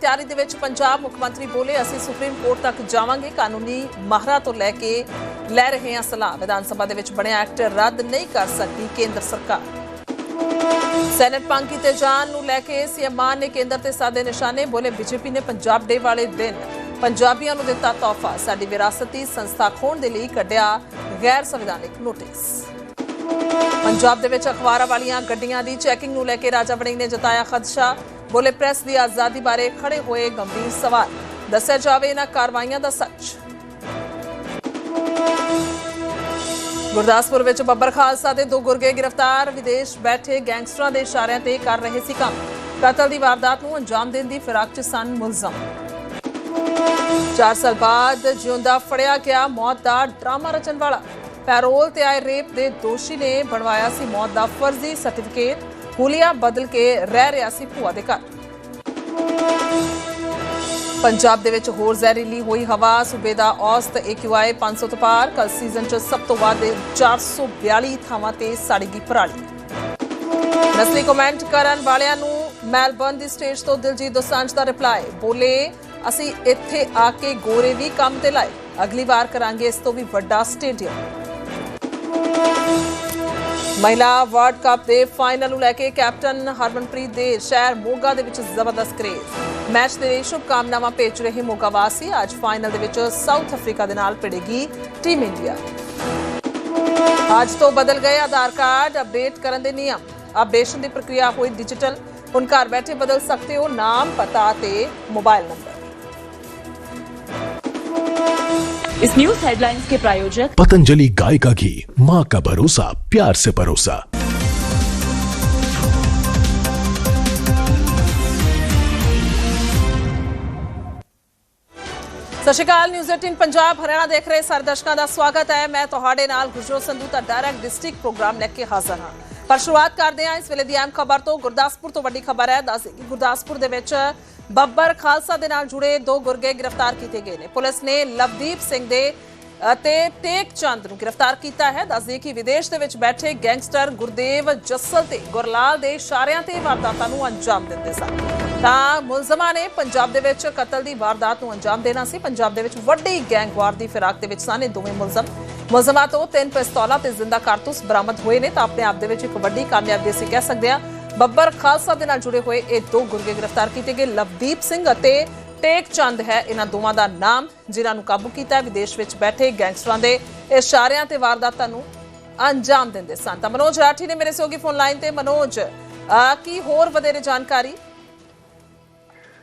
ਤਿਆਰੀ ਦੇ ਵਿੱਚ ਪੰਜਾਬ ਮੁੱਖ ਮੰਤਰੀ ਬੋਲੇ, ਅਸੀਂ ਸੁਪਰੀਮ ਕੋਰਟ ਤੱਕ ਜਾਵਾਂਗੇ। ਕਾਨੂੰਨੀ ਮਾਹਰਾਂ ਤੋਂ ਲੈ ਕੇ ਲੈ ਰਹੇ ਹਾਂ ਸਲਾਹ। ਵਿਧਾਨ ਸਭਾ ਦੇ ਵਿੱਚ ਬਣਿਆ ਐਕਟ ਰੱਦ ਨਹੀਂ ਕਰ ਸਕਦੀ ਕੇਂਦਰ ਸਰਕਾਰ। ਸੈਨੇਟ ਪੰਗ ਕੀਤੇ ਜਾਣ ਨੂੰ ਲੈ ਕੇ ਸੀਐਮ ਮਾਨ ਨੇ ਕੇਂਦਰ ਤੇ ਸਾਦੇ ਨਿਸ਼ਾਨੇ ਬੋਲੇ। ਬੀਜੇਪੀ ਨੇ ਪੰਜਾਬ ਡੇ ਵਾਲੇ ਦਿਨ ਪੰਜਾਬੀਆਂ ਨੂੰ ਦਿੱਤਾ ਤੋਹਫਾ। ਸਾਡੀ ਵਿਰਾਸਤੀ ਸੰਸਥਾ ਖੋਣ ਦੇ ਲਈ ਕੱਢਿਆ ਗੈਰ ਸੰਵਿਧਾਨਿਕ ਨੋਟਿਸ। ਪੰਜਾਬ ਦੇ ਵਿੱਚ ਅਖਬਾਰਾਂ ਵਾਲੀਆਂ ਗੱਡੀਆਂ ਦੀ ਚੈਕਿੰਗ ਨੂੰ ਲੈ ਕੇ ਰਾਜਾ ਵੜਿੰਗ ਨੇ ਜਤਾਇਆ ਖਦਸ਼ਾ। ਬੋਲੇ ਪ੍ਰੈਸ ਦੀ ਆਜ਼ਾਦੀ ਬਾਰੇ ਖੜੇ ਹੋਏ ਗੰਭੀਰ ਸਵਾਲ। ਦੱਸਿਆ ਜਾਵੇ ਇਹਨਾਂ ਕਾਰਵਾਈਆਂ ਦਾ ਸੱਚ। ਗੁਰਦਾਸਪੁਰ ਵਿੱਚ ਬੱਬਰ ਖਾਲਸਾ ਦੇ ਦੋ ਗੁਰਗੇ ਗ੍ਰਿਫਤਾਰ। ਵਿਦੇਸ਼ ਬੈਠੇ ਗੈਂਗਸਟਰਾਂ ਦੇ ਇਸ਼ਾਰਿਆਂ ਤੇ ਕਰ ਰਹੇ ਸੀ ਕੰਮ। ਕਤਲ ਦੀ ਵਾਰਦਾਤ ਨੂੰ ਅੰਜਾਮ ਦੇਣ ਦੀ ਫਿਰਾਕ 'ਚ ਸਨ ਮੁਲਜ਼ਮ। 4 ਸਾਲ ਬਾਅਦ ਜਿਉਂਦਾ ਫੜਿਆ ਗਿਆ ਮੌਤ ਦਾ ਡਰਾਮਾ ਰਚਣ ਵਾਲਾ। ਪੈਰੋਲ ਤੇ ਆਏ ਰੇਪ ਦੇ ਦੋਸ਼ੀ ਨੇ ਬਣਵਾਇਆ ਸੀ ਮੌਤ ਦਾ ਫਰਜ਼ੀ ਸਰਟੀਫਿਕੇਟ। ਹੁਲੀਆ ਬਦਲ ਕੇ ਰਹਿ ਰਿਹਾ ਸੀ ਭੂਆ ਦੇ ਘਰ। ਪੰਜਾਬ ਦੇ ਵਿੱਚ ਹੋਰ ਜ਼ਹਿਰੀਲੀ ਹੋਈ ਹਵਾ, ਸੂਬੇ ਦਾ ਔਸਤ AQI 500 ਤੋਂ ਪਾਰ ਕੱਲ ਸੀਜ਼ਨ 'ਚ ਸਭ ਤੋਂ ਵੱਧ 442 ਥਾਵਾਂ ਤੇ ਸੜੇਗੀ ਪਰਾਲੀ। ਨਸਲੀ ਕਮੈਂਟ ਕਰਨ ਵਾਲਿਆਂ ਨੂੰ ਮੈਲਬਰਨ ਦੀ ਸਟੇਜ ਤੋਂ ਦਿਲਜੀਤ ਦੋਸਾਂਝ ਦਾ ਰਿਪਲਾਈ ਬੋਲੇ, ਅਸੀਂ ਇੱਥੇ ਆ ਕੇ ਗੋਰੇ ਵੀ ਕੰਮ ਤੇ ਲਾਏ, ਅਗਲੀ ਵਾਰ ਕਰਾਂਗੇ ਇਸ ਤੋਂ ਵੀ ਵੱਡਾ ਸਟੇਡੀਅਮ ਮਹਿਲਾ ਵਰਲਡ ਕੱਪ ਦੇ ਫਾਈਨਲ ਨੂੰ ਲੈ ਕੇ ਕੈਪਟਨ ਹਰਮਨਪ੍ਰੀਤ ਦੇ ਸ਼ਹਿਰ ਮੋਗਾ ਦੇ ਵਿੱਚ ਜ਼ਬਰਦਸਤ ਕਰੇਜ਼। ਮੈਚ ਦੇ ਲਈ ਸ਼ੁਭਕਾਮਨਾਵਾਂ ਭੇਜ ਰਹੇ ਮੋਗਾ ਵਾਸੀ, ਅੱਜ ਫਾਈਨਲ ਦੇ ਵਿੱਚ ਸਾਊਥ ਅਫਰੀਕਾ ਦੇ ਨਾਲ ਭਿੜੇਗੀ ਟੀਮ ਇੰਡੀਆ। ਅੱਜ ਤੋਂ ਬਦਲ ਗਏ ਆਧਾਰ ਕਾਰਡ, ਅਪਡੇਟ ਕਰਨ ਦੇ ਨਿਯਮ। ਅਪਡੇਸ਼ਨ ਦੀ ਪ੍ਰਕਿਰਿਆ ਹੋਈ ਡਿਜੀਟਲ। ਹੁਣ ਘਰ ਬੈਠੇ ਬਦਲ ਸਕਦੇ ਹੋ ਨਾਮ, ਪਤਾ ਤੇ ਮੋਬਾਈਲ ਨੰਬਰ। इस न्यूज हेडलाइंस के प्रायोजक पतंजलि गाय का घी माँ का भरोसा प्यार से परोसा ਸਤਿ ਸ਼੍ਰੀ ਅਕਾਲ ਨਿਊਜ਼ 18 ਪੰਜਾਬ ਹਰਿਆਣਾ ਦੇਖ ਰਹੇ ਸਾਰੇ ਦਰਸ਼ਕਾਂ ਦਾ ਸਵਾਗਤ ਹੈ ਮੈਂ ਤੁਹਾਡੇ ਨਾਲ ਗੁਜਰੋ ਸੰਧੂ ਦਾ ਡਾਇਰੈਕਟ ਡਿਸਟ੍ਰਿਕਟ ਪ੍ਰੋਗਰਾਮ ਲੈ ਕੇ ਹਾਜ਼ਰ ਹਾਂ ਪਰ ਸ਼ੁਰੂਆਤ ਕਰਦੇ ਹਾਂ ਇਸ ਵੇਲੇ ਦੀ ਅਹਿਮ ਖਬਰ ਤੋਂ ਗੁਰਦਾਸਪੁਰ ਤੋਂ ਵੱਡੀ ਖਬਰ ਹੈ ਦੱਸ ਕਿ ਗੁਰਦਾਸਪੁਰ ਦੇ ਵਿੱਚ ਬੱਬਰ ਖਾਲਸਾ ਦੇ ਨਾਲ ਜੁੜੇ ਦੋ ਗੁਰਗੇ ਗ੍ਰਿਫਤਾਰ ਕੀਤੇ ਗਏ ਨੇ। ਪੁਲਿਸ ਨੇ ਲਵਦੀਪ ਸਿੰਘ ਦੇ, ਅਤੇ ਟੇਕ ਚੰਦ ਨੂੰ ਗ੍ਰਿਫਤਾਰ ਕੀਤਾ ਹੈ। ਦੱਸਦੇ ਕਿ ਵਿਦੇਸ਼ ਦੇ ਵਿੱਚ ਬੈਠੇ ਗੈਂਗਸਟਰ ਗੁਰਦੇਵ ਜੱਸਲ ਤੇ ਗੁਰਲਾਲ ਦੇ ਇਸ਼ਾਰਿਆਂ ਤੇ ਵਾਰਦਾਤਾਂ ਨੂੰ ਅੰਜਾਮ ਦਿੰਦੇ ਸਨ। ਤਾਂ ਮੁਲਜ਼ਮਾਂ ਨੇ ਪੰਜਾਬ ਦੇ ਵਿੱਚ ਕਤਲ ਦੀ ਵਾਰਦਾਤ ਨੂੰ ਅੰਜਾਮ ਦੇਣਾ ਸੀ। ਪੰਜਾਬ ਦੇ ਵਿੱਚ ਵੱਡੀ ਗੈਂਗਵਾਰ ਦੀ ਫਿਰਾਕ ਦੇ ਵਿੱਚ ਸਨ ਇਹ ਦੋਵੇਂ ਮੁਲਜ਼ਮ। ਮੁਲਜ਼ਮਾਂ ਤੋਂ ਤਿੰਨ ਪਿਸਤੌਲਾਂ ਤੇ ਜ਼ਿੰਦਾ ਕਾਰਤੂਸ ਬਰਾਮਦ ਹੋਏ ਨੇ। ਤਾਂ ਆਪਣੇ ਆਪ ਦੇ ਵਿੱਚ ਇੱਕ ਵੱਡੀ ਕਾਮਯਾਬੀ ਅਸੀਂ ਕਹਿ ਸਕਦੇ ਹਾਂ ਬੱਬਰ ਖਾਲਸਾ ਦੇ ਨਾਲ ਜੁੜੇ ਹੋਏ ਇਹ ਦੋ ਗੁਰਗੇ ਗ੍ਰਿਫਤਾਰ ਕੀਤੇ ਗਏ। ਲਵਦੀਪ ਸਿੰਘ ਅਤੇ ਟੇਕ ਚੰਦ ਹੈ। ਇਹਨਾਂ ਦੋਵਾਂ ਦਾ ਨਾਮ ਜਿਨ੍ਹਾਂ ਨੂੰ ਕਾਬੂ ਕੀਤਾ ਵਿਦੇਸ਼ ਵਿੱਚ ਬੈਠੇ ਗੈਂਗਸਟਰਾਂ ਦੇ ਇਸ਼ਾਰਿਆਂ ਤੇ ਵਾਰਦਾਤਾਂ ਨੂੰ ਅੰਜਾਮ ਦਿੰਦੇ ਸਨ। ਤਾਂ ਮਨੋਜ ਰਾਠੀ ਨੇ ਮੇਰੇ ਸੋਗੀ ਫੋਨ ਲਾਈਨ ਤੇ। ਮਨੋਜ ਕੀ ਹੋਰ ਵਧੇਰੇ ਜਾਣਕਾਰੀ?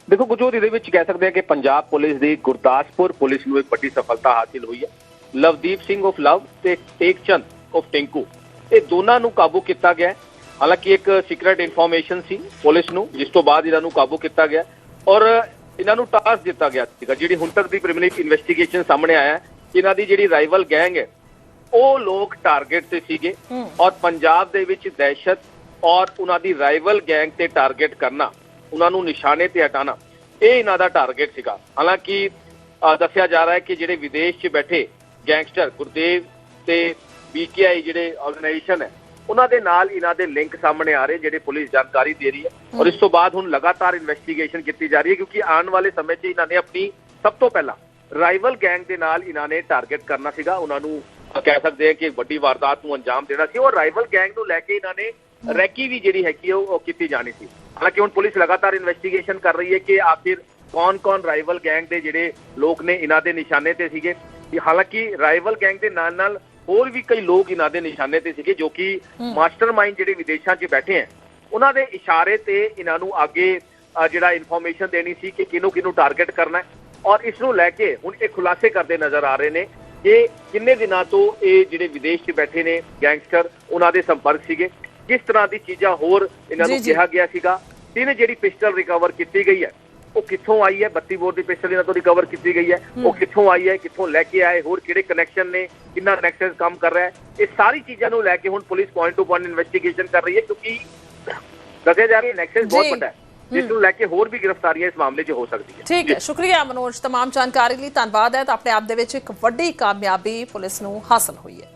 ਦੇਖੋ ਗੁਜੋਤ ਇਹਦੇ ਵਿੱਚ ਕਹਿ ਸਕਦੇ ਹਾਂ ਕਿ ਪੰਜਾਬ ਪੁਲਿਸ ਦੀ ਗੁਰਦਾਸਪੁਰ ਪੁਲਿਸ ਨੂੰ ਇੱਕ ਵੱਡੀ ਸਫਲਤਾ ਹਾਸਿਲ ਹੋਈ ਹੈ। ਲਵਦੀਪ ਸਿੰਘ ਆਫ ਲਵ ਤੇ ਟੇਕ ਚੰਦ ਆਫ ਟਿੰਕੂ ਇਹ ਦੋਨਾਂ ਨੂੰ ਕਾਬੂ ਕੀਤਾ ਗਿਆ ਹਾਲਾਂਕਿ ਇੱਕ ਸੀਕ੍ਰੀਟ ਇਨਫੋਰਮੇਸ਼ਨ ਸੀ ਪੁਲਿਸ ਨੂੰ ਜਿਸ ਤੋਂ ਬਾਅਦ ਇਹਨਾਂ ਨੂੰ ਕਾਬੂ ਕੀਤਾ ਗਿਆ ਔਰ ਇਹਨਾਂ ਨੂੰ ਟਾਸਕ ਦਿੱਤਾ ਗਿਆ ਸੀਗਾ ਜਿਹੜੀ ਹੁਣ ਤੱਕ ਦੀ ਪ੍ਰੀਲਿਮਿਨਰੀ ਇਨਵੈਸਟੀਗੇਸ਼ਨ ਸਾਹਮਣੇ ਆਇਆ ਹੈ, ਇਹਨਾਂ ਦੀ ਜਿਹੜੀ ਰਾਈਵਲ ਗੈਂਗ ਹੈ ਉਹ ਲੋਕ ਟਾਰਗੇਟ ਤੇ ਸੀਗੇ। ਔਰ ਪੰਜਾਬ ਦੇ ਵਿੱਚ ਦਹਿਸ਼ਤ ਔਰ ਉਹਨਾਂ ਦੀ ਰਾਈਵਲ ਗੈਂਗ ਤੇ ਟਾਰਗੇਟ ਕਰਨਾ ਉਹਨਾਂ ਨੂੰ ਨਿਸ਼ਾਨੇ ਤੇ ਹਟਾਣਾ ਇਹ ਇਹਨਾਂ ਦਾ ਟਾਰਗੇਟ ਸੀਗਾ ਹਾਲਾਂਕਿ ਦੱਸਿਆ ਜਾ ਰਿਹਾ ਹੈ ਕਿ ਜਿਹੜੇ ਵਿਦੇਸ਼ 'ਚ ਬੈਠੇ ਗੈਂਗਸਟਰ ਗੁਰਦੇਵ ਤੇ ਬੀਕੇਆਈ ਜਿਹੜੇ ਆਰਗੇਨਾਈਜੇਸ਼ਨ ਹੈ ਉਹਨਾਂ ਦੇ ਨਾਲ ਇਹਨਾਂ ਦੇ ਲਿੰਕ ਸਾਹਮਣੇ ਆ ਰਹੇ, ਜਿਹੜੇ ਪੁਲਿਸ ਜਾਣਕਾਰੀ ਦੇ ਰਹੀ ਹੈ। ਔਰ ਇਸ ਤੋਂ ਬਾਅਦ ਹੁਣ ਲਗਾਤਾਰ ਇਨਵੈਸਟੀਗੇਸ਼ਨ ਕੀਤੀ ਜਾ ਰਹੀ ਹੈ, ਕਿਉਂਕਿ ਆਉਣ ਵਾਲੇ ਸਮੇਂ 'ਚ ਇਹਨਾਂ ਨੇ ਆਪਣੀ ਸਭ ਤੋਂ ਪਹਿਲਾਂ ਰਾਈਵਲ ਗੈਂਗ ਦੇ ਨਾਲ ਇਹਨਾਂ ਨੇ ਟਾਰਗੇਟ ਕਰਨਾ ਸੀਗਾ। ਉਹਨਾਂ ਨੂੰ ਕਹਿ ਸਕਦੇ ਹਾਂ ਕਿ ਵੱਡੀ ਵਾਰਦਾਤ ਨੂੰ ਅੰਜਾਮ ਦੇਣਾ ਸੀ। ਔਰ ਰਾਈਵਲ ਗੈਂਗ ਨੂੰ ਲੈ ਕੇ ਇਹਨਾਂ ਨੇ ਰੈਕੀ ਵੀ ਜਿਹੜੀ ਹੈਗੀ ਹੈ ਉਹ ਕੀਤੀ ਜਾਣੀ ਸੀ। ਹਾਲਾਂਕਿ ਹੁਣ ਪੁਲਿਸ ਲਗਾਤਾਰ ਇਨਵੈਸਟੀਗੇਸ਼ਨ ਕਰ ਰਹੀ ਹੈ ਕਿ ਆਖਿਰ ਕੌਣ-ਕੌਣ ਰਾਈਵਲ ਗੈਂਗ ਦੇ ਜਿਹੜੇ ਲੋਕ ਨੇ, ਇਹਨਾਂ ਦੇ ਨਿਸ਼ਾਨੇ ਤੇ ਸੀਗੇ। ਹਾਲਾਂਕਿ ਰਾਈਵਲ ਗੈਂਗ ਦੇ ਨਾਲ-ਨਾਲ ਹੋਰ ਵੀ ਕਈ ਲੋਕ ਇਹਨਾਂ ਦੇ ਨਿਸ਼ਾਨੇ ਤੇ ਸੀਗੇ ਜੋ ਕਿ ਮਾਸਟਰਮਾਈਂਡ ਜਿਹੜੇ ਵਿਦੇਸ਼ਾਂ 'ਚ ਬੈਠੇ ਹੈ ਉਹਨਾਂ ਦੇ ਇਸ਼ਾਰੇ ਤੇ ਇਹਨਾਂ ਨੂੰ ਅੱਗੇ ਜਿਹੜਾ ਇਨਫੋਰਮੇਸ਼ਨ ਦੇਣੀ ਸੀ ਕਿ ਕਿਹਨੂੰ ਕਿਹਨੂੰ ਟਾਰਗੇਟ ਕਰਨਾ ਹੈ। ਔਰ ਇਸ ਨੂੰ ਲੈ ਕੇ ਹੁਣ ਇਹ ਖੁਲਾਸੇ ਕਰਦੇ ਨਜ਼ਰ ਆ ਰਹੇ ਨੇ ਕਿ ਕਿੰਨੇ ਦਿਨਾਂ ਤੋਂ ਇਹ ਜਿਹੜੇ ਵਿਦੇਸ਼ 'ਚ ਬੈਠੇ ਨੇ ਗੈਂਗਸਟਰ ਉਹਨਾਂ ਦੇ ਸੰਪਰਕ ਸੀਗੇ। ਕਿਸ ਤਰ੍ਹਾਂ ਦੀ ਚੀਜ਼ਾਂ ਹੋਰ ਇਹਨਾਂ ਨੂੰ। ਕਿਹਾ ਗਿਆ ਸੀਗਾ। ਤਿੰਨ ਜਿਹੜੀ ਪਿਸਟਲ ਰਿਕਵਰ ਕੀਤੀ ਗਈ ਹੈ ਉਹ ਕਿੱਥੋਂ ਆਈ ਹੈ 32 ਬੋਰ ਦੀ ਪਿਸਟਲ ਇਹਨਾਂ ਤੋਂ ਰਿਕਵਰ ਕੀਤੀ ਗਈ ਹੈ ਉਹ ਕਿੱਥੋਂ ਆਈ ਹੈ ਕਿੱਥੋਂ ਲੈ ਕੇ ਆਏ ਹੋਰ ਕਿਹੜੇ ਕਨੈਕਸ਼ਨ ਨੇ ਕਿੰਨਾ ਨੈਕਸਸ ਕੰਮ ਕਰ ਰਿਹਾ ਹੈ ਇਹ ਸਾਰੀ ਚੀਜ਼ਾਂ ਨੂੰ ਲੈ ਕੇ ਹੁਣ police point to point investigation ਕਰ ਰਹੀ ਹੈ ਕਿਉਂਕਿ ਦੱਸਿਆ ਜਾ ਰਿਹਾ ਨੈਕਸਸ ਬਹੁਤ ਜੀ। ਵੱਡਾ ਹੈ ਜਿਸ ਨੂੰ ਲੈ ਕੇ ਹੋਰ ਵੀ ਗ੍ਰਿਫਤਾਰੀਆਂ ਇਸ ਮਾਮਲੇ 'ਚ ਹੋ ਸਕਦੀ ਹੈ ਠੀਕ ਹੈ ਸ਼ੁਕਰੀਆ ਮਨੋਜ तमाम ਜਾਣਕਾਰੀ ਲਈ ਧੰਨਵਾਦ ਹੈ ਤਾਂ ਆਪਣੇ ਆਪ ਦੇ ਵਿੱਚ ਇੱਕ ਵੱਡੀ ਕਾਮਯਾਬੀ ਪੁਲਿਸ ਨੂੰ ਹਾਸਲ ਹੋਈ ਹੈ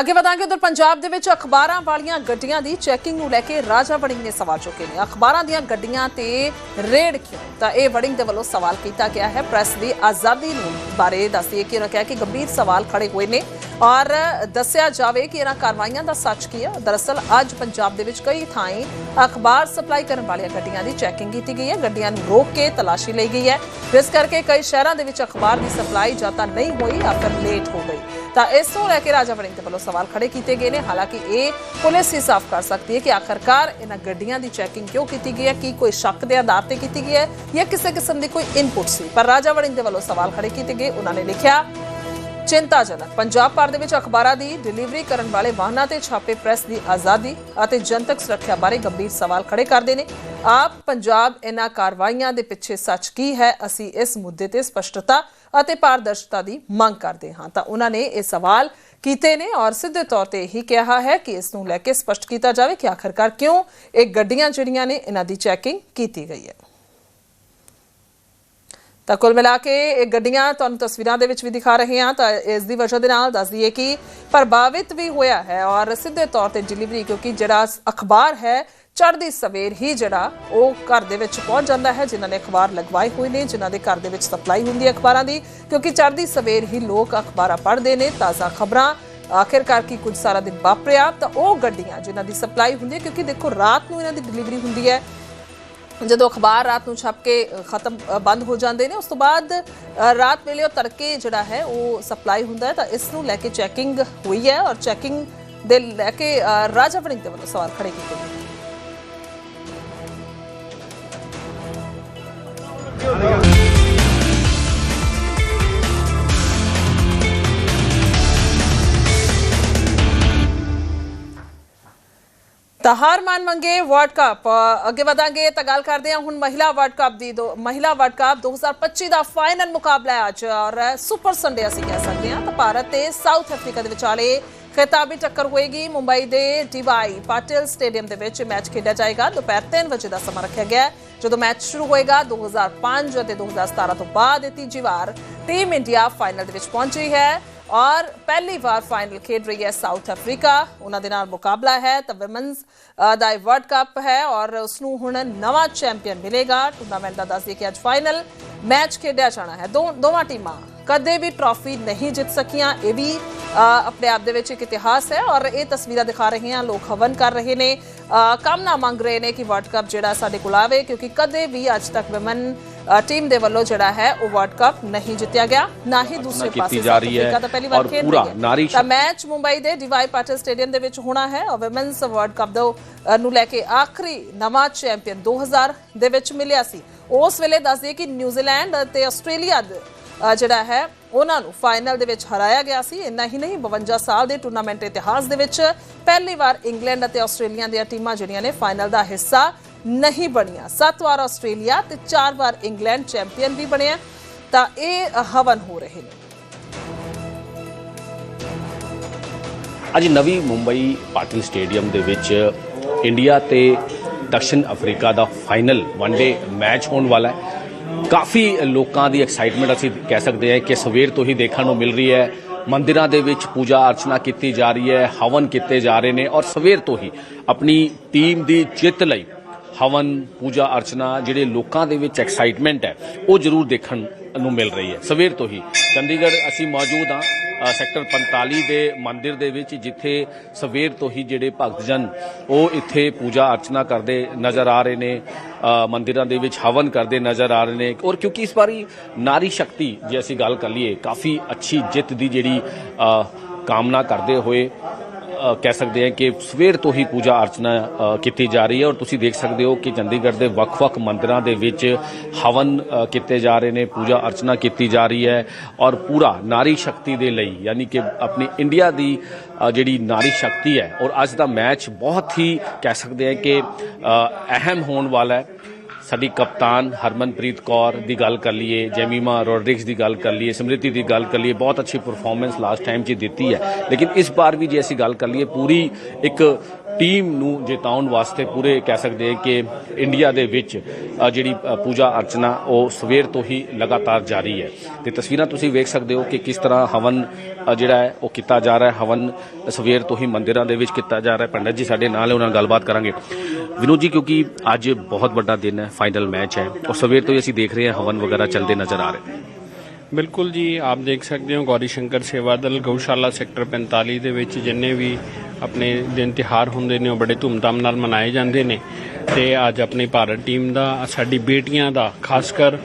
ਅੱਗੇ ਵਧਾਂਗੇ ਉਧਰ ਪੰਜਾਬ ਦੇ ਵਿੱਚ ਅਖਬਾਰਾਂ ਵਾਲੀਆਂ ਗੱਡੀਆਂ ਦੀ ਚੈਕਿੰਗ ਨੂੰ ਲੈ ਕੇ ਰਾਜਾ ਵੜਿੰਗ ਨੇ ਸਵਾਲ ਚੁੱਕੇ ਨੇ। ਅਖਬਾਰਾਂ ਦੀਆਂ ਗੱਡੀਆਂ ਤੇ ਰੇਡ ਕਿਉਂ? ਤਾਂ ਇਹ ਵੜਿੰਗ ਦੇ ਵੱਲੋਂ ਸਵਾਲ ਕੀਤਾ ਗਿਆ ਹੈ। ਪ੍ਰੈਸ ਦੀ ਆਜ਼ਾਦੀ ਨੂੰ ਬਾਰੇ ਦੱਸਿਏ ਕਿ ਉਹਨਾਂ ਕਿਹਾ ਕਿ ਗੰਭੀਰ ਸਵਾਲ ਖੜੇ ਹੋਏ ਨੇ ਔਰ ਦੱਸਿਆ ਜਾਵੇ ਕਿ ਇਹਨਾਂ ਕਾਰਵਾਈਆਂ ਦਾ ਸੱਚ ਕੀ ਹੈ ਦਰਅਸਲ ਅੱਜ ਪੰਜਾਬ ਦੇ ਵਿੱਚ ਕਈ ਥਾਈਂ ਅਖਬਾਰ ਸਪਲਾਈ ਕਰਨ ਵਾਲੀਆਂ ਗੱਡੀਆਂ ਦੀ ਚੈਕਿੰਗ ਕੀਤੀ ਗਈ ਹੈ। ਗੱਡੀਆਂ ਨੂੰ ਰੋਕ ਕੇ ਤਲਾਸ਼ੀ ਲਈ ਗਈ ਹੈ। ਜਿਸ ਕਰਕੇ ਕਈ ਸ਼ਹਿਰਾਂ ਦੇ ਵਿੱਚ ਅਖਬਾਰ ਦੀ ਸਪਲਾਈ ਜਾਂ ਤਾਂ ਨਹੀਂ ਹੋਈ ਜਾਂ ਫਿਰ ਲੇਟ ਹੋ ਗਈ। ਤਾਂ ਇਸ ਨੂੰ ਲੈ ਕੇ ਰਾਜਾ ਵੜਿੰਗ ਦੇ ਵੱਲੋਂ ਸਵਾਲ ਖੜੇ ਕੀਤੇ ਗਏ ਨੇ। ਹਾਲਾਂਕਿ ਇਹ ਪੁਲਿਸ ਹੀ ਸਾਫ਼ ਕਰ ਸਕਦੀ ਹੈ ਕਿ ਆਖਰਕਾਰ ਇਹਨਾਂ ਗੱਡੀਆਂ ਦੀ ਚੈਕਿੰਗ ਕਿਉਂ ਕੀਤੀ ਗਈ ਹੈ? ਕੀ ਕੋਈ ਸ਼ੱਕ ਦੇ ਆਧਾਰ ਤੇ ਕੀਤੀ ਗਈ ਹੈ ਜਾਂ ਕਿਸੇ ਕਿਸਮ ਦੀ ਕੋਈ ਇਨਪੁਟ ਸੀ? ਪਰ ਰਾਜਾ ਵੜਿੰਗ ਦੇ ਵੱਲੋਂ ਸਵਾਲ ਖੜੇ ਕੀਤੇ ਗਏ। ਉਹਨਾਂ ਨੇ ਲਿਖਿਆ ਚਿੰਤਾਜਨਕ। ਪੰਜਾਬ ਭਰ ਦੇ ਵਿੱਚ ਅਖਬਾਰਾਂ ਦੀ ਡਿਲੀਵਰੀ ਕਰਨ ਵਾਲੇ ਵਾਹਨਾਂ ਤੇ ਛਾਪੇ ਪ੍ਰੈਸ ਦੀ ਆਜ਼ਾਦੀ ਅਤੇ ਜਨਤਕ ਸੁਰੱਖਿਆ ਬਾਰੇ ਗੰਭੀਰ ਸਵਾਲ ਖੜੇ ਕਰਦੇ ਨੇ। ਆਪ ਪੰਜਾਬ ਇਹਨਾਂ ਕਾਰਵਾਈਆਂ ਦੇ ਪਿੱਛੇ ਸੱਚ ਕੀ ਹੈ? ਅਸੀਂ ਇਸ ਮੁੱਦੇ ਤੇ ਸਪਸ਼ਟਤਾ ਅਤੇ ਪਾਰਦਰਸ਼ਤਾ ਦੀ ਮੰਗ ਕਰਦੇ ਹਾਂ। ਤਾਂ ਉਹਨਾਂ ਨੇ ਇਹ ਸਵਾਲ ਕੀਤੇ ਨੇ ਔਰ ਸਿੱਧੇ ਤੌਰ ਤੇ ਇਹੀ ਕਿਹਾ ਹੈ ਕਿ ਇਸ ਨੂੰ ਲੈ ਕੇ ਸਪਸ਼ਟ ਕੀਤਾ ਜਾਵੇ ਕਿ ਆਖਰਕਾਰ ਕਿਉਂ ਇਹ ਗੱਡੀਆਂ ਜਿਹੜੀਆਂ ਨੇ ਇਹਨਾਂ ਦੀ ਚੈਕਿੰਗ ਕੀਤੀ ਗਈ ਹੈ। ਤਾਂ ਕੁੱਲ ਮਿਲਾ ਕੇ ਇਹ ਗੱਡੀਆਂ ਤੁਹਾਨੂੰ ਤਸਵੀਰਾਂ ਦੇ ਵਿੱਚ ਵੀ ਦਿਖਾ ਰਹੇ ਹਾਂ, ਤਾਂ ਇਸ ਦੀ ਵਜ੍ਹਾ ਦੇ ਨਾਲ ਦੱਸ ਦਈਏ ਕਿ ਪ੍ਰਭਾਵਿਤ ਵੀ ਹੋਇਆ ਹੈ ਔਰ ਸਿੱਧੇ ਤੌਰ ਤੇ ਡਿਲੀਵਰੀ ਕਿਉਂਕਿ ਜਿਹੜਾ ਅਖਬਾਰ ਹੈ, ਚੜ੍ਹਦੀ ਸਵੇਰ ਹੀ ਜਿਹੜਾ ਉਹ ਘਰ ਦੇ ਵਿੱਚ ਪਹੁੰਚ ਜਾਂਦਾ ਹੈ, ਜਿਨ੍ਹਾਂ ਨੇ ਅਖਬਾਰ ਲਗਵਾਏ ਹੋਏ ਨੇ, ਜਿਨ੍ਹਾਂ ਦੇ ਘਰ ਦੇ ਵਿੱਚ ਸਪਲਾਈ ਹੁੰਦੀ ਹੈ ਅਖਬਾਰਾਂ ਦੀ, ਕਿਉਂਕਿ ਚੜ੍ਹਦੀ ਸਵੇਰ ਹੀ ਲੋਕ ਅਖਬਾਰਾਂ ਪੜ੍ਹਦੇ ਨੇ, ਤਾਜ਼ਾ ਖਬਰਾਂ, ਆਖਿਰਕਾਰ ਕੀ ਕੁਝ ਸਾਰਾ ਦਿਨ ਵਾਪਰਿਆ, ਤਾਂ ਉਹ ਗੱਡੀਆਂ ਜਿਨ੍ਹਾਂ ਦੀ ਸਪਲਾਈ ਹੁੰਦੀ ਹੈ, ਕਿਉਂਕਿ ਦੇਖੋ ਰਾਤ ਨੂੰ ਇਹਨਾਂ ਦੀ ਡਿਲੀਵਰੀ ਹੁੰਦੀ ਹੈ ਜਦੋਂ ਅਖਬਾਰ ਰਾਤ ਨੂੰ ਛਪ ਕੇ ਖਤਮ ਬੰਦ ਹੋ ਜਾਂਦੇ ਨੇ, ਉਸ ਤੋਂ ਬਾਅਦ ਰਾਤ ਵੇਲੇ ਉਹ ਤੜਕੇ ਜਿਹੜਾ ਹੈ, ਉਹ ਸਪਲਾਈ ਹੁੰਦਾ ਹੈ, ਤਾਂ ਇਸ ਨੂੰ ਲੈ ਕੇ ਚੈਕਿੰਗ ਹੋਈ ਹੈ ਔਰ ਚੈਕਿੰਗ ਦੇ ਲੈ ਕੇ ਰਾਜਾ ਵੜਿੰਗ ਦੇ ਵੱਲੋਂ ਸਵਾਲ ਖੜੇ ਕੀਤੇ ਗਏ। ਤਾਂ ਹਾਰ ਮਾਨ ਮੰਗੇ ਵਰਲਡ ਕੱਪ ਅੱਗੇ ਵਧਾਂਗੇ ਤਾਂ ਗੱਲ ਕਰਦੇ ਹਾਂ ਹੁਣ ਮਹਿਲਾ ਵਰਲਡ ਕੱਪ ਦੀ ਦੋ ਮਹਿਲਾ ਵਰਲਡ ਕੱਪ 2025 ਦਾ ਫਾਈਨਲ ਮੁਕਾਬਲਾ ਹੈ ਅੱਜ। ਔਰ ਸੁਪਰ ਸੰਡੇ ਅਸੀਂ ਕਹਿ ਸਕਦੇ ਹਾਂ ਤਾਂ ਭਾਰਤ ਤੇ ਸਾਊਥ ਅਫਰੀਕਾ ਦੇ ਵਿਚਾਲੇ ਖਿਤਾਬੀ ਟੱਕਰ ਹੋਏਗੀ ਮੁੰਬਈ ਦੇ ਡੀਵਾਈ ਪਾਟਿਲ ਸਟੇਡੀਅਮ ਦੇ ਵਿੱਚ। ਮੈਚ ਖੇਡਿਆ ਜਾਏਗਾ। ਦੁਪਹਿਰ 3 ਵਜੇ ਦਾ ਸਮਾਂ ਰੱਖਿਆ ਗਿਆ ਜਦੋਂ ਮੈਚ ਸ਼ੁਰੂ ਹੋਏਗਾ 2005 ਅਤੇ 2017 ਤੋਂ ਬਾਅਦ ਇਹ ਤੀਜੀ ਵਾਰ ਟੀਮ ਇੰਡੀਆ ਫਾਈਨਲ ਦੇ ਵਿੱਚ ਪਹੁੰਚੀ ਹੈ। ਔਰ ਪਹਿਲੀ ਵਾਰ ਫਾਈਨਲ ਖੇਡ ਰਹੀ ਹੈ ਸਾਊਥ ਅਫਰੀਕਾ ਉਹਨਾਂ ਦੇ ਨਾਲ ਮੁਕਾਬਲਾ ਹੈ ਤਾਂ ਵਿਮਨਸ ਦਾ ਇਹ ਵਰਲਡ ਕੱਪ ਹੈ ਔਰ ਉਸ ਨੂੰ ਹੁਣ ਨਵਾਂ ਚੈਂਪੀਅਨ ਮਿਲੇਗਾ। ਟੂਰਨਾਮੈਂਟ ਦਾ ਦੱਸਦੀ ਕਿ ਅੱਜ ਫਾਈਨਲ ਮੈਚ ਖੇਡਿਆ ਜਾਣਾ ਹੈ। ਦੋ ਦੋਵਾਂ ਟੀਮਾਂ ਕਦੇ ਵੀ ਟਰਾਫੀ ਨਹੀਂ ਜਿੱਤ ਸਕੀਆਂ। ਇਹ ਵੀ ਆਪਣੇ ਆਪ ਦੇ ਵਿੱਚ ਇੱਕ ਇਤਿਹਾਸ ਹੈ ਔਰ ਇਹ ਤਸਵੀਰਾਂ ਦਿਖਾ ਰਹੇ ਹਾਂ ਲੋਕ ਹਵਨ ਕਰ ਰਹੇ ਨੇ। ਅ, ਕਾਮਨਾ ਮੰਗ ਰਹੇ ਨੇ ਕਿ ਵਰਲਡ ਕੱਪ ਜਿਹੜਾ ਸਾਡੇ ਕੋਲ ਆਵੇ ਕਿਉਂਕਿ ਕਦੇ ਵੀ ਅੱਜ ਤੱਕ ਵਿਮਨ ਟੀਮ ਦੇ ਵੱਲੋਂ ਜਿਹੜਾ ਹੈ ਉਹ ਵਰਲਡ ਕੱਪ ਨਹੀਂ ਜਿੱਤਿਆ ਗਿਆ ਨਾ ਹੀ ਦੂਸਰੇ ਪਾਸੇ ਜਾ ਰਹੀ ਹੈ ਤਾਂ ਪਹਿਲੀ ਵਾਰ ਖੇਡ ਰਹੀ ਹੈ। ਤਾਂ ਮੈਚ ਮੁੰਬਈ ਦੇ ਡੀਵਾਈ ਪਾਟਿਲ ਸਟੇਡੀਅਮ ਦੇ ਵਿੱਚ ਹੋਣਾ ਹੈ ਔਰ ਵਿਮਨਸ ਵਰਲਡ ਕੱਪ ਦਾ ਨੂੰ ਲੈ ਕੇ ਆਖਰੀ ਨਵਾਂ ਚੈਂਪੀਅਨ 2000 ਦੇ ਵਿੱਚ ਮਿਲਿਆ ਸੀ। ਉਸ ਵੇਲੇ ਦੱਸ ਦਈਏ ਕਿ ਨਿਊਜ਼ੀਲੈਂਡ ਅਤੇ ਆਸਟ੍ਰੇਲੀਆ ਜਿਹੜਾ ਹੈ ਉਹਨਾਂ ਨੂੰ ਫਾਈਨਲ ਦੇ ਵਿੱਚ ਹਰਾਇਆ ਗਿਆ ਸੀ। ਇੰਨਾ ਹੀ ਨਹੀਂ 52 ਸਾਲ ਦੇ ਟੂਰਨਾਮੈਂਟ ਇਤਿਹਾਸ ਦੇ ਵਿੱਚ ਪਹਿਲੀ ਵਾਰ ਇੰਗਲੈਂਡ ਅਤੇ ਆਸਟ੍ਰੇਲੀਆ ਦੀਆਂ ਟੀਮਾਂ ਜਿਹੜੀਆਂ ਨੇ ਫਾਈਨਲ ਦਾ ਹਿੱਸਾ ਨਹੀਂ ਬਣੀਆਂ। ਸੱਤ ਵਾਰ ਆਸਟ੍ਰੇਲੀਆ ਤੇ ਚਾਰ ਵਾਰ ਇੰਗਲੈਂਡ ਚੈਂਪੀਅਨ ਵੀ ਬਣਿਆ ਤਾਂ ਇਹ ਹਵਨ ਹੋ ਰਹੇ ਨੇ। ਅੱਜ ਨਵੀਂ ਮੁੰਬਈ ਪਾਟਿਲ ਸਟੇਡੀਅਮ ਦੇ ਵਿੱਚ ਇੰਡੀਆ ਤੇ ਦਕਸ਼ਿਣ ਅਫਰੀਕਾ ਦਾ ਫਾਈਨਲ ਵਨਡੇ ਮੈਚ ਹੋਣ ਵਾਲਾ ਹੈ। ਕਾਫੀ ਲੋਕਾਂ ਦੀ ਐਕਸਾਈਟਮੈਂਟ ਅਸੀਂ ਕਹਿ ਸਕਦੇ ਹਾਂ ਕਿ ਸਵੇਰ ਤੋਂ ਹੀ ਦੇਖਣ ਨੂੰ ਮਿਲ ਰਹੀ ਹੈ। ਮੰਦਿਰਾਂ ਦੇ ਵਿੱਚ ਪੂਜਾ ਅਰਚਨਾ ਕੀਤੀ ਜਾ ਰਹੀ ਹੈ, ਹਵਨ ਕੀਤੇ ਜਾ ਰਹੇ ਨੇ ਔਰ ਸਵੇਰ ਤੋਂ ਹੀ ਆਪਣੀ ਟੀਮ ਦੀ ਜਿੱਤ ਲਈ ਹਵਨ, ਪੂਜਾ, ਅਰਚਨਾ ਜਿਹੜੇ ਲੋਕਾਂ ਦੇ ਵਿੱਚ ਐਕਸਾਈਟਮੈਂਟ ਹੈ, ਉਹ ਜ਼ਰੂਰ ਦੇਖਣ ਨੂੰ ਮਿਲ ਰਹੀ ਹੈ। ਸਵੇਰ ਤੋਂ ਹੀ ਚੰਡੀਗੜ੍ਹ ਅਸੀਂ ਮੌਜੂਦ ਹਾਂ ਸੈਕਟਰ 45 ਦੇ ਮੰਦਿਰ ਦੇ ਵਿੱਚ, ਜਿੱਥੇ ਸਵੇਰ ਤੋਂ ਹੀ ਜਿਹੜੇ ਭਗਤਜਨ ਉਹ ਇੱਥੇ ਪੂਜਾ, ਅਰਚਨਾ ਕਰਦੇ ਨਜ਼ਰ ਆ ਰਹੇ ਨੇ ਮੰਦਿਰਾਂ ਦੇ ਵਿੱਚ ਹਵਨ ਕਰਦੇ ਨਜ਼ਰ ਆ ਰਹੇ ਨੇ। ਔਰ ਕਿਉਂਕਿ ਇਸ ਵਾਰੀ ਨਾਰੀ ਸ਼ਕਤੀ ਜੇ ਅਸੀਂ ਗੱਲ ਕਰ ਲਈਏ, ਕਾਫੀ ਅੱਛੀ ਜਿੱਤ ਦੀ ਜਿਹੜੀ ਕਾਮਨਾ ਕਰਦੇ ਹੋਏ ਕਹਿ ਸਕਦੇ ਹਾਂ ਕਿ ਸਵੇਰ ਤੋਂ ਹੀ ਪੂਜਾ ਅਰਚਨਾ ਕੀਤੀ ਜਾ ਰਹੀ ਹੈ ਔਰ ਤੁਸੀਂ ਦੇਖ ਸਕਦੇ ਹੋ ਕਿ ਚੰਡੀਗੜ੍ਹ ਦੇ ਵੱਖ-ਵੱਖ ਮੰਦਿਰਾਂ ਦੇ ਵਿੱਚ ਹਵਨ ਕੀਤੇ ਜਾ ਰਹੇ ਨੇ, ਪੂਜਾ ਅਰਚਨਾ ਕੀਤੀ ਜਾ ਰਹੀ ਹੈ ਔਰ ਪੂਰਾ ਨਾਰੀ ਸ਼ਕਤੀ ਦੇ ਲਈ, ਯਾਨੀ ਕਿ ਆਪਣੀ ਇੰਡੀਆ ਦੀ ਜਿਹੜੀ ਨਾਰੀ ਸ਼ਕਤੀ ਹੈ ਔਰ ਅੱਜ ਦਾ ਮੈਚ ਬਹੁਤ ਹੀ ਕਹਿ ਸਕਦੇ ਹਾਂ ਕਿ ਅਹਿਮ ਹੋਣ ਵਾਲਾ ਹੈ। ਸਾਡੀ ਕਪਤਾਨ ਹਰਮਨਪ੍ਰੀਤ ਕੌਰ ਦੀ ਗੱਲ ਕਰ ਲਈਏ, ਜੈਮੀਮਾ ਰੋਡਰਿਕਸ ਦੀ ਗੱਲ ਕਰ ਲਈਏ, ਸਮ੍ਰਿਤੀ ਦੀ ਗੱਲ ਕਰ ਲਈਏ, ਬਹੁਤ ਅੱਛੀ ਪਰਫਾਰਮੈਂਸ ਲਾਸਟ ਟਾਈਮ 'ਚ ਦਿੱਤੀ ਹੈ। ਲੇਕਿਨ ਇਸ ਵਾਰ ਵੀ ਜੇ ਅਸੀਂ ਗੱਲ ਕਰ ਲਈਏ, ਪੂਰੀ ਇੱਕ ਟੀਮ ਨੂੰ ਜਿਤਾਉਣ ਵਾਸਤੇ ਪੂਰੇ ਕਹਿ ਸਕਦੇ ਕਿ ਇੰਡੀਆ ਦੇ ਵਿੱਚ ਜਿਹੜੀ ਪੂਜਾ ਅਰਚਨਾ, ਉਹ ਸਵੇਰ ਤੋਂ ਹੀ ਲਗਾਤਾਰ ਜਾਰੀ ਹੈ। ਤੇ ਤਸਵੀਰਾਂ ਤੁਸੀਂ ਵੇਖ ਸਕਦੇ ਹੋ ਕਿ ਕਿਸ ਤਰ੍ਹਾਂ ਹਵਨ ਜਿਹੜਾ ਹੈ, ਉਹ ਕੀਤਾ ਜਾ ਰਿਹਾ ਹੈ। ਹਵਨ ਸਵੇਰ ਤੋਂ ਹੀ ਮੰਦਿਰਾਂ ਦੇ ਵਿੱਚ ਕੀਤਾ ਜਾ ਰਿਹਾ ਹੈ। ਪੰਡਤ ਜੀ ਸਾਡੇ ਨਾਲ ਉਹਨਾਂ ਨਾਲ ਗੱਲਬਾਤ ਕਰਾਂਗੇ। ਵਿਨੋਦ ਜੀ, ਕਿਉਂਕਿ ਅੱਜ ਬਹੁਤ ਵੱਡਾ ਦਿਨ ਹੈ ਫਾਈਨਲ ਮੈਚ ਹੈ। ਔਰ ਸਵੇਰ ਤੋਂ ਹੀ ਅਸੀਂ ਦੇਖ ਰਹੇ ਹਾਂ ਹਵਨ ਵਗੈਰਾ ਚੱਲਦੇ ਨਜ਼ਰ ਆ ਰਹੇ। ਨੇ ਬਿਲਕੁਲ ਜੀ, ਆਪ ਦੇਖ ਸਕਦੇ ਹੋ ਗੌਰੀ ਸ਼ੰਕਰ ਸੇਵਾ ਦਲ ਗਊਸ਼ਾਲਾ ਸੈਕਟਰ 45 ਦੇ ਵਿੱਚ ਜਿੰਨੇ ਵੀ ਆਪਣੇ ਦਿਨ ਤਿਹਾਰ ਹੁੰਦੇ ਨੇ, ਉਹ ਬੜੇ ਧੂਮਧਾਮ ਨਾਲ ਮਨਾਏ ਜਾਂਦੇ ਨੇ। ਤੇ ਅੱਜ ਆਪਣੀ ਭਾਰਤ ਟੀਮ ਦਾ, ਸਾਡੀ ਬੇਟੀਆਂ ਦਾ, ਖਾਸ ਕਰ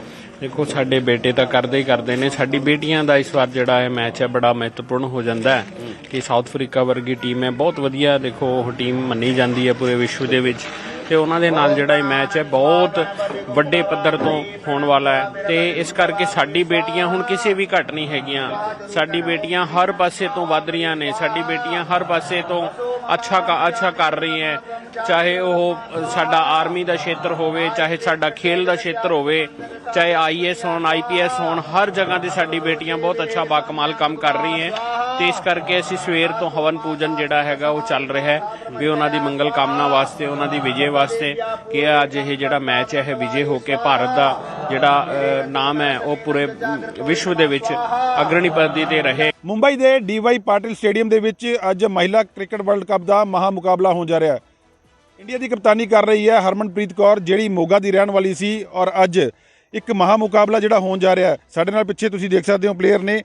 ਦੇਖੋ, ਸਾਡੇ ਬੇਟੇ ਤਾਂ ਕਰਦੇ ਹੀ ਕਰਦੇ ਨੇ। ਸਾਡੀ ਬੇਟੀਆਂ ਦਾ ਇਸ ਵਾਰ ਜਿਹੜਾ ਇਹ ਮੈਚ ਹੈ, ਬੜਾ ਮਹੱਤਵਪੂਰਨ ਹੋ ਜਾਂਦਾ ਹੈ ਕਿ ਸਾਊਥ ਅਫਰੀਕਾ ਵਰਗੀ ਟੀਮ ਹੈ। ਬਹੁਤ ਵਧੀਆ ਦੇਖੋ, ਉਹ ਟੀਮ ਮੰਨੀ ਜਾਂਦੀ ਹੈ ਪੂਰੇ ਵਿਸ਼ਵ ਦੇ ਵਿੱਚ। ਤੇ ਉਹਨਾਂ ਦੇ ਨਾਲ ਜਿਹੜਾ ਇਹ ਮੈਚ ਹੈ, ਬਹੁਤ ਵੱਡੇ ਪੱਧਰ ਤੋਂ ਹੋਣ ਵਾਲਾ ਹੈ। ਤੇ ਇਸ ਕਰਕੇ ਸਾਡੀ ਬੇਟੀਆਂ ਹੁਣ ਕਿਸੇ ਵੀ ਘੱਟ ਨਹੀਂ ਹੈਗੀਆਂ। ਸਾਡੀ ਬੇਟੀਆਂ ਹਰ ਪਾਸੇ ਤੋਂ ਵੱਧ ਰਹੀਆਂ ਨੇ। ਸਾਡੀ ਬੇਟੀਆਂ ਹਰ ਪਾਸੇ ਤੋਂ ਅੱਛਾ ਕਾ ਅੱਛਾ ਕਰ ਰਹੀ ਹੈ ਚਾਹੇ ਉਹ ਸਾਡਾ ਆਰਮੀ ਦਾ ਖੇਤਰ ਹੋਵੇ, ਚਾਹੇ ਸਾਡਾ ਖੇਲ ਦਾ ਖੇਤਰ ਹੋਵੇ, ਚਾਹੇ ਆਈਐਸ ਹੋਣ ਆਈਪੀਐਸ ਹੋਣ, ਹਰ ਜਗ੍ਹਾ ਤੇ ਸਾਡੀ ਬੇਟੀਆਂ ਬਹੁਤ ਅੱਛਾ ਬਾਕਮਾਲ ਕੰਮ ਕਰ ਰਹੀਆਂ ਤੇ ਇਸ ਕਰਕੇ ਅਸੀਂ ਸਵੇਰ ਤੋਂ ਹਵਨ ਪੂਜਨ ਜਿਹੜਾ ਹੈਗਾ ਉਹ ਚੱਲ ਰਿਹਾ ਹੈ ਵੀ ਉਹਨਾਂ ਦੀ ਮੰਗਲ ਕਾਮਨਾ ਵਾਸਤੇ, ਉਹਨਾਂ ਦੀ ਵਿਜੇ ਵਾਸਤੇ ਕਿ ਅੱਜ ਇਹ ਜਿਹੜਾ ਮੈਚ ਹੈ, ਇਹ ਵਿਜੇ ਹੋ ਕੇ ਭਾਰਤ ਦਾ ਜਿਹੜਾ ਨਾਮ ਹੈ, ਉਹ ਪੂਰੇ ਵਿਸ਼ਵ ਦੇ ਵਿੱਚ ਅਗਰਣੀ ਪਦਵੀ ਤੇ ਰਹੇ। ਮੁੰਬਈ ਦੇ ਡੀਵਾਈ ਪਾਟਿਲ ਸਟੇਡੀਅਮ ਦੇ ਵਿੱਚ ਅੱਜ ਮਹਿਲਾ ਕ੍ਰਿਕਟ ਵਰਲਡ ਕੱਪ ਦਾ ਮਹਾ ਮੁਕਾਬਲਾ ਹੋਣ ਜਾ ਰਿਹਾ ਹੈ। ਇੰਡੀਆ ਦੀ ਕਪਤਾਨੀ ਕਰ ਰਹੀ ਹੈ ਹਰਮਨਪ੍ਰੀਤ ਕੌਰ, ਜਿਹੜੀ ਮੋਗਾ ਦੀ ਰਹਿਣ ਵਾਲੀ ਸੀ ਔਰ ਅੱਜ ਇੱਕ ਮਹਾ ਮੁਕਾਬਲਾ ਜਿਹੜਾ ਹੋਣ ਜਾ ਰਿਹਾ ਸਾਡੇ ਨਾਲ ਪਿੱਛੇ ਤੁਸੀਂ ਦੇਖ ਸਕਦੇ ਹੋ ਪਲੇਅਰ ਨੇ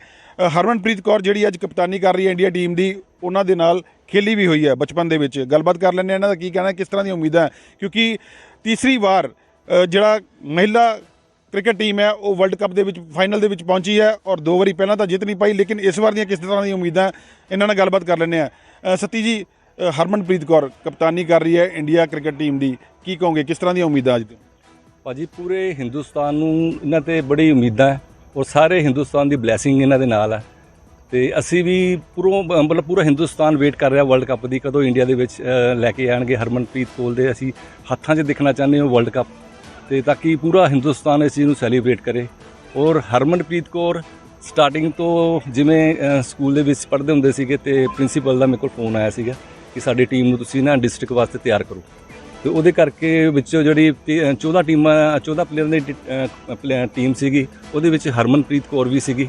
ਹਰਮਨਪ੍ਰੀਤ ਕੌਰ ਜਿਹੜੀ ਅੱਜ ਕਪਤਾਨੀ ਕਰ ਰਹੀ ਹੈ ਇੰਡੀਆ ਟੀਮ ਦੀ, ਉਹਨਾਂ ਦੇ ਨਾਲ ਖੇਲੀ ਵੀ ਹੋਈ ਹੈ ਬਚਪਨ ਦੇ ਵਿੱਚ। ਗੱਲਬਾਤ ਕਰ ਲੈਂਦੇ ਹਾਂ ਇਹਨਾਂ ਦਾ ਕੀ ਕਹਿਣਾ, ਕਿਸ ਤਰ੍ਹਾਂ ਦੀਆਂ ਉਮੀਦਾਂ ਕਿਉਂਕਿ ਤੀਸਰੀ ਵਾਰ ਜਿਹੜਾ ਮਹਿਲਾ ਕ੍ਰਿਕਟ ਟੀਮ ਹੈ, ਉਹ ਵਰਲਡ ਕੱਪ ਦੇ ਵਿੱਚ ਫਾਈਨਲ ਦੇ ਵਿੱਚ ਪਹੁੰਚੀ ਹੈ ਔਰ ਦੋ ਵਾਰੀ ਪਹਿਲਾਂ ਤਾਂ ਜਿੱਤ ਨਹੀਂ ਪਾਈ, ਲੇਕਿਨ ਇਸ ਵਾਰ ਦੀਆਂ ਕਿਸ ਤਰ੍ਹਾਂ ਦੀਆਂ ਉਮੀਦਾਂ ਇਹਨਾਂ ਨਾਲ ਗੱਲਬਾਤ ਕਰ ਲੈਂਦੇ ਆ ਸਤੀ ਜੀ ਹਰਮਨਪ੍ਰੀਤ ਕੌਰ ਕਪਤਾਨੀ ਕਰ ਰਹੀ ਹੈ ਇੰਡੀਆ ਕ੍ਰਿਕਟ ਟੀਮ ਦੀ, ਕੀ ਕਹੋਗੇ, ਕਿਸ ਤਰ੍ਹਾਂ ਦੀਆਂ ਉਮੀਦਾਂ ਅੱਜ? ਭਾਜੀ, ਪੂਰੇ ਹਿੰਦੁਸਤਾਨ ਨੂੰ ਇਹਨਾਂ ਤੇ ਬੜੀ ਉਮੀਦਾਂ ਹੈ ਔਰ ਸਾਰੇ ਹਿੰਦੁਸਤਾਨ ਦੀ ਬਲੇਸਿੰਗ ਇਹਨਾਂ ਦੇ ਨਾਲ ਹੈ। ਤੇ ਅਸੀਂ ਵੀ ਪੂਰੋਂ ਮਤਲਬ ਪੂਰਾ ਹਿੰਦੁਸਤਾਨ ਵੇਟ ਕਰ ਰਿਹਾ ਵਰਲਡ ਕੱਪ ਦੀ, ਕਦੋਂ ਇੰਡੀਆ ਦੇ ਵਿੱਚ ਲੈ ਕੇ ਆਣਗੇ ਹਰਮਨਪ੍ਰੀਤ ਕੌਰ ਦੇ। ਅਸੀਂ ਹੱਥਾਂ 'ਚ ਦੇਖਣਾ ਚਾਹੁੰਦੇ ਹਾਂ ਵਰਲਡ ਕੱਪ ਤੇ ਤਾਂ ਕਿ ਪੂਰਾ ਹਿੰਦੁਸਤਾਨ ਇਸ ਚੀਜ਼ ਨੂੰ ਸੈਲੀਬ੍ਰੇਟ ਕਰੇ। ਔਰ ਹਰਮਨਪ੍ਰੀਤ ਕੌਰ ਸਟਾਰਟਿੰਗ ਤੋਂ ਜਿਵੇਂ ਸਕੂਲ ਦੇ ਵਿੱਚ ਪੜ੍ਹਦੇ ਹੁੰਦੇ ਸੀਗੇ ਤੇ ਪ੍ਰਿੰਸੀਪਲ ਦਾ ਮੇਰੇ ਕੋਲ ਫੋਨ ਆਇਆ ਸੀਗਾ ਕਿ ਸਾਡੀ ਟੀਮ ਨੂੰ ਤੁਸੀਂ ਨਾ ਡਿਸਟ੍ਰਿਕਟ ਵਾਸਤੇ ਤਿਆਰ ਕਰੋ। ਤੇ ਉਹਦੇ ਕਰਕੇ ਵਿੱਚੋਂ ਜਿਹੜੀ ਤੀ- 14 ਟੀਮਾਂ 14 ਪਲੇਅਰਾਂ ਦੀ ਟੀ- ਟੀਮ ਸੀਗੀ। ਉਹਦੇ ਵਿੱਚ ਹਰਮਨਪ੍ਰੀਤ ਕੌਰ ਵੀ ਸੀਗੀ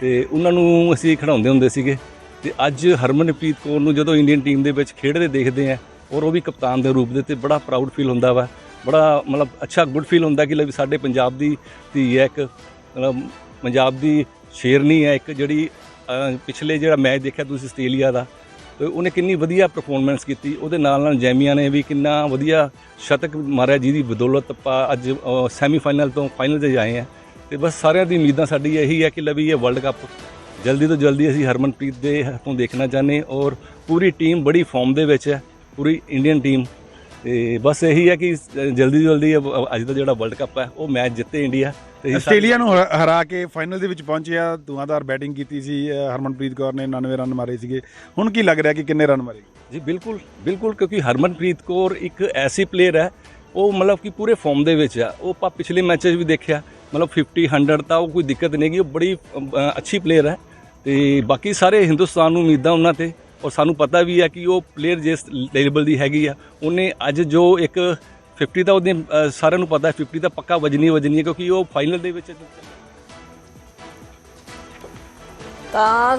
ਤੇ ਉਹਨਾਂ ਨੂੰ ਅਸੀਂ ਖਿਡਾਉਂਦੇ ਹੁੰਦੇ ਸੀਗੇ। ਤੇ ਅੱਜ ਹਰਮਨਪ੍ਰੀਤ ਕੌਰ ਨੂੰ ਜਦੋਂ ਇੰਡੀਅਨ ਟੀਮ ਦੇ ਵਿੱਚ ਖੇਡਦੇ ਦੇਖਦੇ ਆ ਔਰ ਉਹ ਵੀ ਕਪਤਾਨ ਦੇ ਰੂਪ ਦੇ ਤੇ ਬੜਾ ਪ੍ਰਾਊਡ ਫੀਲ ਹੁੰਦਾ ਵਾ। ਬੜਾ ਮਤਲਬ ਅੱਛਾ ਗੁੱਡ ਫੀਲ ਹੁੰਦਾ ਕਿ ਲੈ ਵੀ ਸਾਡੇ ਪੰਜਾਬ ਦੀ ਧੀ ਹੈ ਇੱਕ, ਮਤਲਬ ਪੰਜਾਬ ਦੀ ਸ਼ੇਰਨੀ ਹੈ ਇੱਕ ਜਿਹੜੀ ਪਿਛਲੇ ਜਿਹੜਾ ਮੈਚ ਦੇਖਿਆ ਤੁਸੀਂ ਆਸਟ੍ਰੇਲੀਆ ਦਾ ਉਹਨੇ ਕਿੰਨੀ ਵਧੀਆ ਪਰਫਾਰਮੈਂਸ ਕੀਤੀ। ਉਹਦੇ ਨਾਲ ਨਾਲ ਜੈਮੀਆਂ ਨੇ ਵੀ ਕਿੰਨਾ ਵਧੀਆ ਸ਼ਤਕ ਮਾਰਿਆ ਜਿਹਦੀ ਬਦੌਲਤ ਆਪਾਂ ਅੱਜ ਸੈਮੀਫਾਈਨਲ ਤੋਂ ਫਾਈਨਲ 'ਤੇ ਆਏ ਆ ਤੇ ਬਸ ਸਾਰਿਆਂ ਦੀ ਉਮੀਦਾਂ ਸਾਡੀ ਇਹੀ ਹੈ ਕਿ ਲਵੀ, ਇਹ ਵਰਲਡ ਕੱਪ ਜਲਦੀ ਤੋਂ ਜਲਦੀ ਅਸੀਂ ਹਰਮਨਪ੍ਰੀਤ ਦੇ ਹੱਥੋਂ ਦੇਖਣਾ ਚਾਹੁੰਦੇ ਔਰ ਪੂਰੀ ਟੀਮ ਬੜੀ ਫਾਰਮ ਦੇ ਵਿੱਚ ਹੈ, ਪੂਰੀ ਇੰਡੀਅਨ ਟੀਮ ਤੇ ਬਸ ਇਹੀ ਹੈ ਕਿ ਜਲਦੀ ਤੋਂ ਜਲਦੀ ਅੱਜ ਦਾ ਜਿਹੜਾ ਵਰਲਡ ਕੱਪ ਹੈ, ਉਹ ਮੈਚ ਜਿੱਤੇ ਇੰਡੀਆ ਤੇ ਆਸਟ੍ਰੇਲੀਆ ਨੂੰ ਹਰਾ ਕੇ ਫਾਈਨਲ ਦੇ ਵਿੱਚ ਪਹੁੰਚਿਆ ਧੂਆਂਦਾਰ ਬੈਟਿੰਗ ਕੀਤੀ ਸੀ ਅ, ਹਰਮਨਪ੍ਰੀਤ ਕੌਰ ਨੇ 99 ਰਨ ਮਾਰੇ ਸੀਗੇ। ਹੁਣ ਕੀ ਲੱਗ ਰਿਹਾ ਕਿ ਕਿੰਨੇ ਰਨ ਮਾਰੇ? ਜੀ ਬਿਲਕੁਲ ਬਿਲਕੁਲ ਕਿਉਂਕਿ ਹਰਮਨਪ੍ਰੀਤ ਕੌਰ ਇੱਕ ਐਸੀ ਪਲੇਅਰ ਹੈ ਉਹ ਮਤਲਬ ਕਿ ਪੂਰੇ ਫਾਰਮ ਦੇ ਵਿੱਚ ਆ। ਉਹ ਆਪਾਂ ਪਿਛਲੇ ਮੈਚਸ ਵੀ ਦੇਖਿਆ ਮਤਲਬ 50 100 ਤਾਂ ਉਹ ਕੋਈ ਦਿੱਕਤ ਨਹੀਂ ਗੀ ਉਹ ਬੜੀ ਅ, ਅੱਛੀ ਪਲੇਅਰ ਹੈ। ਤੇ ਬਾਕੀ ਸਾਰੇ ਹਿੰਦੁਸਤਾਨ ਨੂੰ ਉਮੀਦਾਂ ਉਹਨਾਂ ਤੇ ਔਰ ਸਾਨੂੰ ਪਤਾ ਵੀ ਹੈ ਕਿ ਉਹ ਪਲੇਅਰ ਜਿਸ ਲੈਵਲ ਦੀ ਹੈਗੀ ਆ ਉਹਨੇ ਅੱਜ ਜੋ ਇੱਕ 50 ਤਾਂ ਉਹਦੇ ਅ, ਸਾਰਿਆਂ ਨੂੰ ਪਤਾ ਹੈ 50 ਤਾਂ ਪੱਕਾ ਵਜਣੀ ਵਜਣੀ ਹੈ ਕਿਉਂਕਿ ਉਹ ਫਾਈਨਲ ਦੇ ਵਿੱਚ ਤਾਂ